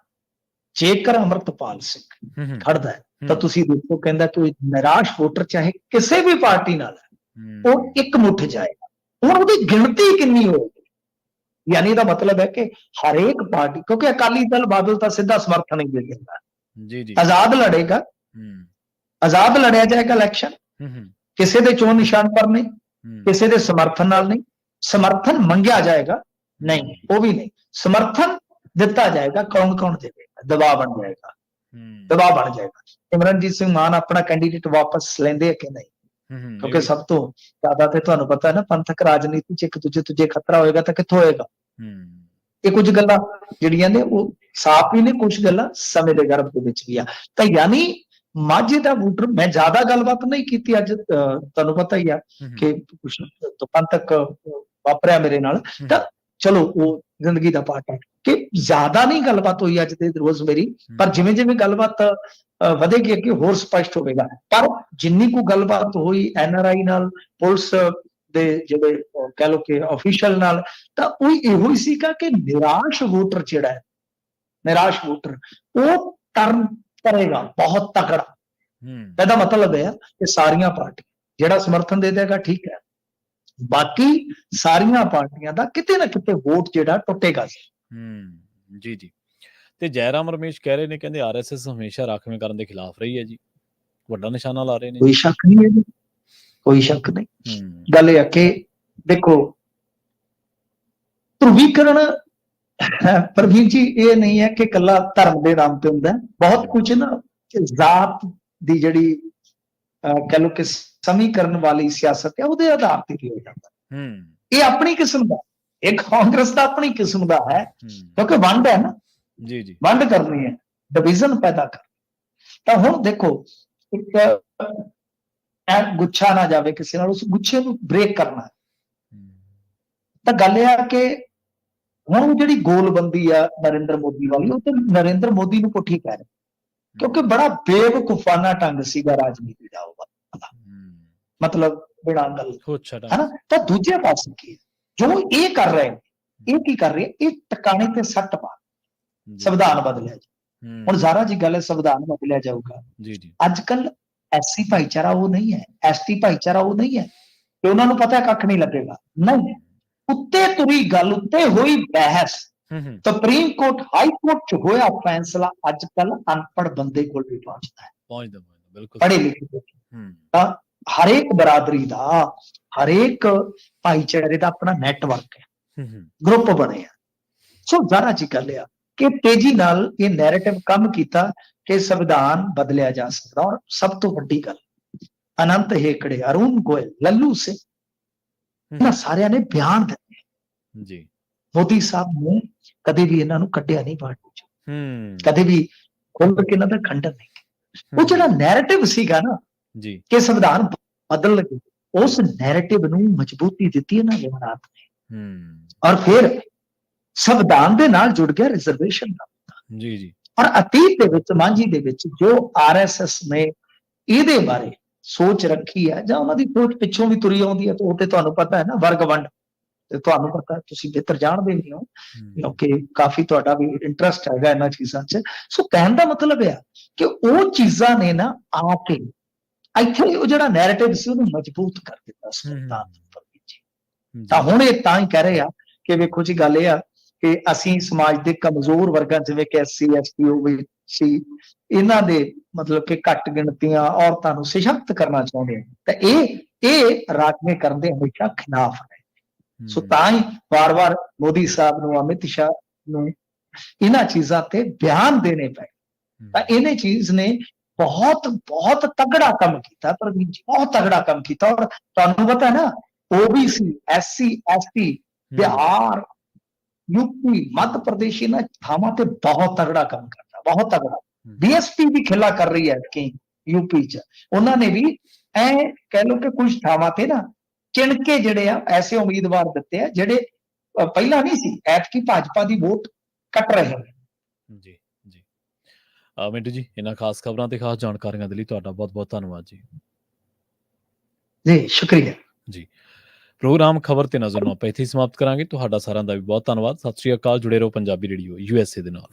ਜੇਕਰ ਅਮਰਤਪਾਲ ਸਿੰਘ ਖੜਦਾ ਹੈ ਤਾਂ ਤੁਸੀਂ ਦੇਖੋ ਕਹਿੰਦਾ ਕਿ ਨਿਰਾਸ਼ ਵੋਟਰ ਚਾਹੇ ਕਿਸੇ ਵੀ ਪਾਰਟੀ ਨਾਲ ਉਹ ਇੱਕ ਮੁੱਠ ਜਾਏਗਾ। ਹੁਣ ਉਹਦੀ ਗਿਣਤੀ ਕਿੰਨੀ ਹੋਏਗੀ ਯਾਨੀ ਦਾ ਮਤਲਬ ਹੈ ਕਿ ਹਰੇਕ ਪਾਰਟੀ ਕਿਉਂਕਿ ਅਕਾਲੀ ਦਲ ਬਾਦਲ ਤਾਂ ਸਿੱਧਾ ਸਮਰਥਨ ਹੀ ਦੇ ਦਿੰਦਾ ਜੀ ਜੀ। ਆਜ਼ਾਦ ਲੜੇਗਾ। ਹੂੰ। ਆਜ਼ਾਦ ਲੜਿਆ ਜਾਏਗਾ ਇਲੈਕਸ਼ਨ ਕਿਸੇ ਦੇ ਚੋਣ ਨਿਸ਼ਾਨ ਪਰ ਨਹੀਂ ਕਿਸੇ ਦੇ ਸਮਰਥਨ ਨਾਲ ਨਹੀਂ। ਸਮਰਥਨ ਮੰਗਿਆ ਜਾਏਗਾ? ਨਹੀਂ ਉਹ ਵੀ ਨਹੀਂ। ਸਮਰਥਨ ਦਿੱਤਾ ਜਾਏਗਾ ਕੌਣ ਕੌਣ ਦੇਵੇਗਾ? ਦਬਾਅ ਬਣ ਜਾਏਗਾ। ਹੂੰ, ਦਬਾਅ ਬਣ ਜਾਏਗਾ। ਸਿਮਰਨਜੀਤ ਸਿੰਘ ਮਾਨ ਆਪਣਾ ਕੈਂਡੀਡੇਟ ਵਾਪਸ ਲੈਂਦੇ ਆ ਕਿ ਨਹੀਂ? ਹੂੰ, ਹੂੰ, ਕਿਉਂਕਿ ਸਭ ਤੋਂ ਜ਼ਿਆਦਾ ਤੇ ਤੁਹਾਨੂੰ ਪਤਾ ਹੈ ਨਾ ਪੰਥਕ ਰਾਜਨੀਤੀ 'ਚ ਇੱਕ ਦੂਜੇ ਤੁਝੇ ਖਤਰਾ ਹੋਏਗਾ ਤਾਂ ਕਿੱਥੋਂ ਹੋਏਗਾ? ਹੂੰ, ਇਹ ਕੁਝ ਗੱਲਾਂ ਜਿਹੜੀਆਂ ਨੇ ਉਹ ਸਾਫ਼ ਵੀ ਨੇ ਕੁਝ ਗੱਲਾਂ ਸਮੇਂ ਦੇ ਗਰਭ ਦੇ ਵਿੱਚ ਵੀ ਆ। ਤਾਂ ਯਾਨੀ ਮਾਝੇ ਦਾ ਵੋਟਰ ਮੈਂ ਜ਼ਿਆਦਾ ਗੱਲਬਾਤ ਨਹੀਂ ਕੀਤੀ ਅੱਜ ਤੁਹਾਨੂੰ ਪਤਾ ਹੀ ਆ ਹੂੰ, ਕਿ ਕੁਝ ਪੰਥਕ ਵਾਪਰਿਆ ਮੇਰੇ ਨਾਲ। ਹੂੰ, ਤਾਂ ਚਲੋ ਉਹ ਜ਼ਿੰਦਗੀ ਦਾ ਪਾਰਟ ਹੈ। ਕਿ ਜ਼ਿਆਦਾ ਨਹੀਂ ਗੱਲਬਾਤ ਹੋਈ ਅੱਜ ਦੇ ਰੋਜ਼ ਮੇਰੀ ਪਰ ਜਿਵੇਂ ਜਿਵੇਂ ਗੱਲਬਾਤ ਵਧੇਗੀ ਅੱਗੇ ਹੋਰ ਸਪਸ਼ਟ ਹੋਵੇਗਾ। ਪਰ ਜਿੰਨੀ ਕੁ ਗੱਲਬਾਤ ਹੋਈ ਐਨਆਰਆਈ ਨਾਲ ਪੁਲਿਸ ਦੇ ਜਿਹੜੇ ਕਹਿ ਲੋ ਕਿ ਅਫੀਸ਼ੀਅਲ ਨਾਲ ਤਾਂ ਉਹ ਇਹੋ ਹੀ ਸੀਗਾ ਕਿ ਨਿਰਾਸ਼ ਵੋਟਰ ਜਿਹੜਾ ਹੈ ਨਿਰਾਸ਼ ਵੋਟਰ ਉਹ ਟਰਨ ਕਰੇਗਾ ਬਹੁਤ ਤਕੜਾ। ਹੂੰ, ਇਹਦਾ ਮਤਲਬ ਹੈ ਕਿ ਸਾਰੀਆਂ ਪਾਰਟੀਆਂ ਜਿਹੜਾ ਸਮਰਥਨ ਦੇ ਦੇਗਾ ਠੀਕ ਹੈ। ਬਾਕੀ ਸਾਰੀਆਂ ਪਾਰਟੀਆਂ ਦਾ ਕਿਤੇ ਨਾ ਕਿਤੇ ਵੋਟ ਜਿਹੜਾ ਟੁੱਟੇਗਾ ਹੂੰ ਜੀ ਜੀ। ਤੇ ਜੈਰਾਮ ਰਮੇਸ਼ ਕਹਿ ਰਹੇ ਨੇ ਕਹਿੰਦੇ ਆਰਐਸਐਸ ਹਮੇਸ਼ਾ ਰਾਖਵੇਂ ਕਰਨ ਦੇ ਖਿਲਾਫ ਰਹੀ ਹੈ ਜੀ। ਵੱਡਾ ਨਿਸ਼ਾਨਾ ਲਾ ਰਹੇ ਨੇ ਕੋਈ ਸ਼ੱਕ ਨਹੀਂ ਹੈ ਜੀ। ਕੋਈ ਸ਼ੱਕ ਨਹੀਂ। ਹੂੰ। ਗੱਲ ਇਹ ਹੈ ਕਿ ਦੇਖੋ ਧਰੁਵੀਕਰਨ ਪ੍ਰਵੀਨ ਜੀ ਇਹ ਨਹੀਂ ਹੈ ਕਿ ਕੱਲਾ ਧਰਮ ਦੇ ਨਾਮ ਤੇ ਹੁੰਦਾ ਹੈ। ਬਹੁਤ ਕੁਝ ਨਾ ਜ਼ਾਤ ਦੀ ਜਿਹੜੀ ਕਹਿ ਲਓ ਕਿ ਸਮੀਕਰਨ ਵਾਲੀ ਸਿਆਸਤ ਹੈ ਉਹਦੇ ਆਧਾਰ ਤੇ ਵੀ ਹੋ ਜਾਂਦਾ। ਹੂੰ। ਇਹ ਆਪਣੀ ਕਿਸਮ ਦਾ ਇਹ ਕਾਂਗਰਸ ਦਾ ਆਪਣੀ ਕਿਸਮ ਦਾ ਹੈ ਕਿਉਂਕਿ ਵੰਡ ਹੈ ਨਾ। ਜੀ ਜੀ। ਵੰਡ ਕਰਨੀ ਹੈ ਡਿਵੀਜ਼ਨ ਪੈਦਾ ਕਰ। ਤਾਂ ਹੁਣ ਦੇਖੋ ਇੱਕ ਐ ਗੁੱਛਾ ਨਾ ਜਾਵੇ ਕਿਸੇ ਨਾਲ ਉਸ ਗੁੱਛੇ ਨੂੰ ਬ੍ਰੇਕ ਕਰਨਾ ਹੈ। ਤਾਂ ਗੱਲ ਇਹ ਆ ਕਿ ਹੁਣ ਜਿਹੜੀ ਗੋਲਬੰਦੀ ਆ ਨਰਿੰਦਰ ਮੋਦੀ ਵਾਲੀ ਉਹ ਤੇ ਨਰਿੰਦਰ ਮੋਦੀ ਨੂੰ ਪੁੱਠੀ ਕਹਿ ਰਹੇ। ਕਿਉਂਕਿ ਬੜਾ ਬੇਵਕੂਫਾਨਾ ਢੰਗ ਸੀਗਾ ਰਾਜਨੀਤੀ ਦਾ ਉਹ ਮਤਲਬ ਬਿਨਾਂ ਗੱਲ ਹੋ ਛੜਾ ਹਨਾ? ਤਾਂ ਦੂਜੇ ਪਾਸੇ ਕੀ ਹੈ? ਜੋ ਇਹ ਕਰ ਰਹੇ ਨੇ ਇਹ ਕੀ ਕਰ ਰਹੇ? ਇਹ ਟਿਕਾਣੇ ਤੇ ਸੱਟ ਪਾ ਸੰਵਿਧਾਨ ਬਦਲਿਆ ਜੀ ਹੁਣ ਜ਼ਾਰਾ ਜੀ ਗੱਲ ਹੈ ਸੰਵਿਧਾਨ ਬਦਲਿਆ ਜਾਊਗਾ। ਜੀ ਜੀ। ਅੱਜ ਕੱਲ ਐਸਸੀ ਭਾਈਚਾਰਾ ਉਹ ਨਹੀਂ ਹੈ ਐਸਟੀ ਭਾਈਚਾਰਾ ਉਹ ਨਹੀਂ ਹੈ। ਕਿ ਉਹਨਾਂ ਨੂੰ ਪਤਾ ਕੱਖ ਨਹੀਂ ਲੱਗੇਗਾ। ਨਹੀਂ। ਉੱਤੇ ਤੁਰੀ ਗੱਲ ਉੱਤੇ ਹੋਈ ਬਹਿਸ। ਸੁਪਰੀਮ ਕੋਰਟ ਹਾਈ ਕੋਰਟ ਚ ਹੋਇਆ ਫੈਸਲਾ ਅੱਜ ਕੱਲ ਅਨਪੜ੍ਹ ਬੰਦੇ ਕੋਲ ਵੀ ਪਹੁੰਚਦਾ ਹੈ। ਪਹੁੰਚਦਾ ਬਿਲਕੁਲ। ਪੜ੍ਹੇ ਲਿਖੇ। ਹੂੰ। ਤਾਂ ਹਰੇਕ ਬਰਾਦਰੀ ਦਾ ਹਰੇਕ ਭਾਈਚਾਰੇ ਦਾ ਆਪਣਾ ਨੈਟਵਰਕ ਹੈ। ਗਰੁੱਪ ਬਣੇ ਆ। ਸੋ ਜ਼ਰਾ ਜੀ ਗੱਲ ਆ ਕਿ ਤੇਜ਼ੀ ਨਾਲ ਇਹ ਨੈਰੇਟਿਵ ਕੰਮ ਕੀਤਾ ਕਿ ਸੰਵਿਧਾਨ ਬਦਲਿਆ ਜਾ ਸਕਦਾ ਔਰ ਸਭ ਤੋਂ ਵੱਡੀ ਗੱਲ ਅਨੰਤ ਹੇਕੜੇ ਅਰੁਣ ਗੋਇਲ ਲੱਲੂ ਸਿੰਘ ਇਹਨਾਂ ਸਾਰਿਆਂ ਨੇ ਬਿਆਨ ਦਿੱਤੇ। ਜੀ। ਮੋਦੀ ਸਾਹਿਬ ਨੇ ਕਦੇ ਵੀ ਇਹਨਾਂ ਨੂੰ ਕੱਢਿਆ ਨਹੀਂ ਪਾਰਟੀ ਚ ਹੂੰ। ਕਦੇ ਵੀ ਖੁੱਲ੍ਹ ਕੇ ਇਹਨਾਂ ਦਾ ਖੰਡਨ ਨਹੀਂ। ਉਹ ਜਿਹੜਾ ਨੈਰੇਟਿਵ ਸੀਗਾ ਨਾ ਜੀ। ਕਿ ਸੰਵਿਧਾਨ ਬਦਲ ਲਗੇ ਉਸ ਨੈਰੇਟਿਵ ਨੂੰ ਮਜ਼ਬੂਤੀ ਦਿੱਤੀ ਇਹਨਾਂ ਜਮਨਾਤ ਨੇ। ਹੂੰ। ਔਰ ਫਿਰ ਸੰਵਿਧਾਨ ਦੇ ਨਾਲ ਜੁੜ ਗਿਆ ਰਿਜ਼ਰਵੇਸ਼ਨ ਦਾ। ਜੀ ਜੀ। ਔਰ ਅਤੀਤ ਦੇ ਵਿੱਚ ਮਾਂਝੀ ਦੇ ਵਿੱਚ ਜੋ ਆਰਐਸਐਸ ਨੇ ਇਹਦੇ ਬਾਰੇ ਸੋਚ ਰੱਖੀ ਹੈ ਜਾਂ ਉਹਨਾਂ ਦੀ ਸੋਚ ਪਿੱਛੋਂ ਵੀ ਤੁਰੀ ਆਉਂਦੀ ਹੈ ਤੇ ਉਹ ਤੇ ਤੁਹਾਨੂੰ ਪਤਾ ਹੈ ਨਾ ਵਰਗ ਵੰਡ ਤੇ ਤੁਹਾਨੂੰ ਪਤਾ ਤੁਸੀਂ ਬਿਹਤਰ ਜਾਣਦੇ ਹੋ ਹੂੰ, ਕਿਉਂਕਿ ਕਾਫੀ ਤੁਹਾਡਾ ਵੀ ਇੰਟਰਸਟ ਹੈਗਾ ਇਹਨਾਂ ਚੀਜ਼ਾਂ 'ਚ। ਸੋ ਕਹਿਣ ਦਾ ਮਤਲਬ ਇਹ ਆ ਕਿ ਉਹ ਚੀਜ਼ਾਂ ਨੇ ਨਾ ਆ ਕੇ ਇੱਥੇ ਉਹ ਜਿਹੜਾ ਨੈਰੇਟਿਵ ਸੀ ਉਹਨੂੰ ਮਜ਼ਬੂਤ ਕਰ ਦਿੱਤਾ ਉੱਪਰ ਵੀ ਜੀ। ਤਾਂ ਹੁਣ ਇਹ ਤਾਂ ਹੀ ਕਹਿ ਰਹੇ ਆ ਕਿ ਵੇਖੋ ਜੀ ਗੱਲ ਇਹ ਆ ਕਿ ਅਸੀਂ ਸਮਾਜ ਦੇ ਕਮਜ਼ੋਰ ਵਰਗਾਂ ਜਿਵੇਂ ਕਿ ਐਸਸੀ ਐਸਟੀ ਓਬੀਸੀ ਇਹਨਾਂ ਦੇ ਮਤਲਬ ਕਿ ਘੱਟ ਗਿਣਤੀਆਂ ਔਰਤਾਂ ਨੂੰ ਸਸ਼ਕਤ ਕਰਨਾ ਚਾਹੁੰਦੇ ਆ। ਤਾਂ ਇਹ ਇਹ ਰਾਜਨੇ ਕਰਨ ਦੇ ਹਮੇਸ਼ਾ ਖਿਲਾਫ ਨੇ ਸੋ ਤਾਂ ਹੀ ਵਾਰ-ਵਾਰ ਮੋਦੀ ਸਾਹਿਬ ਨੂੰ ਅਮਿਤ ਸ਼ਾਹ ਨੂੰ ਇਹਨਾਂ ਚੀਜ਼ਾਂ ਤੇ ਬਿਆਨ ਦੇਣੇ ਪਏ। ਤਾਂ ਇਹਨੇ ਚੀਜ਼ ਨੇ ਬਹੁਤ ਬਹੁਤ ਤਗੜਾ ਕੰਮ ਕੀਤਾ ਪ੍ਰਵੀਨ ਜੀ ਬਹੁਤ ਤਗੜਾ ਕੰਮ ਕੀਤਾ। ਔਰ ਤੁਹਾਨੂੰ ਪਤਾ ਹੈ ਨਾ OBC SC ST Bihar UP Madhya Pradesh ਇਹਨਾਂ ਥਾਵਾਂ ਤੇ ਬਹੁਤ ਤਗੜਾ ਕੰਮ ਕਰਦਾ ਬਹੁਤ ਤਗੜਾ। ਬੀਐਸਪੀ ਵੀ ਖਿਲਾ ਕਰ ਰਹੀ ਹੈ ਕਿ ਯੂਪੀ ਚ। ਉਹਨਾਂ ਨੇ ਵੀ ਐ ਕਹਿ ਲੋ ਕਿ ਕੁਝ ਥਾਵਾਂ ਤੇ ਨਾ ਚਿਣਕੇ ਜਿਹੜੇ ਆ ਐਸੇ ਉਮੀਦਵਾਰ ਦਿੱਤੇ ਆ ਜਿਹੜੇ ਪਹਿਲਾਂ ਨਹੀਂ ਸੀ ਐਤਕੀ ਭਾਜਪਾ ਦੀ ਵੋਟ ਕੱਟ ਰਹੇ ਨੇ। ਜੀ। ਮਿੰਟੂ ਜੀ ਇਹਨਾਂ ਖਾਸ ਖਬਰਾਂ ਤੇ ਖਾਸ ਜਾਣਕਾਰੀਆਂ ਦੇ ਲਈ ਤੁਹਾਡਾ ਬਹੁਤ ਬਹੁਤ ਧੰਨਵਾਦ ਜੀ। ਜੀ ਸ਼ੁਕਰੀਆ। ਪ੍ਰੋਗਰਾਮ ਖਬਰ ਤੇ ਨਜ਼ਰ ਨੂੰ ਆਪਾਂ ਇੱਥੇ ਸਮਾਪਤ ਕਰਾਂਗੇ। ਤੁਹਾਡਾ ਸਾਰਿਆਂ ਦਾ ਵੀ ਬਹੁਤ ਧੰਨਵਾਦ। ਸਤਿ ਸ਼੍ਰੀ ਅਕਾਲ ਜੁੜੇ ਰਹੋ ਪੰਜਾਬੀ ਰੇਡੀਓ ਯੂਐਸਏ ਦੇ ਨਾਲ।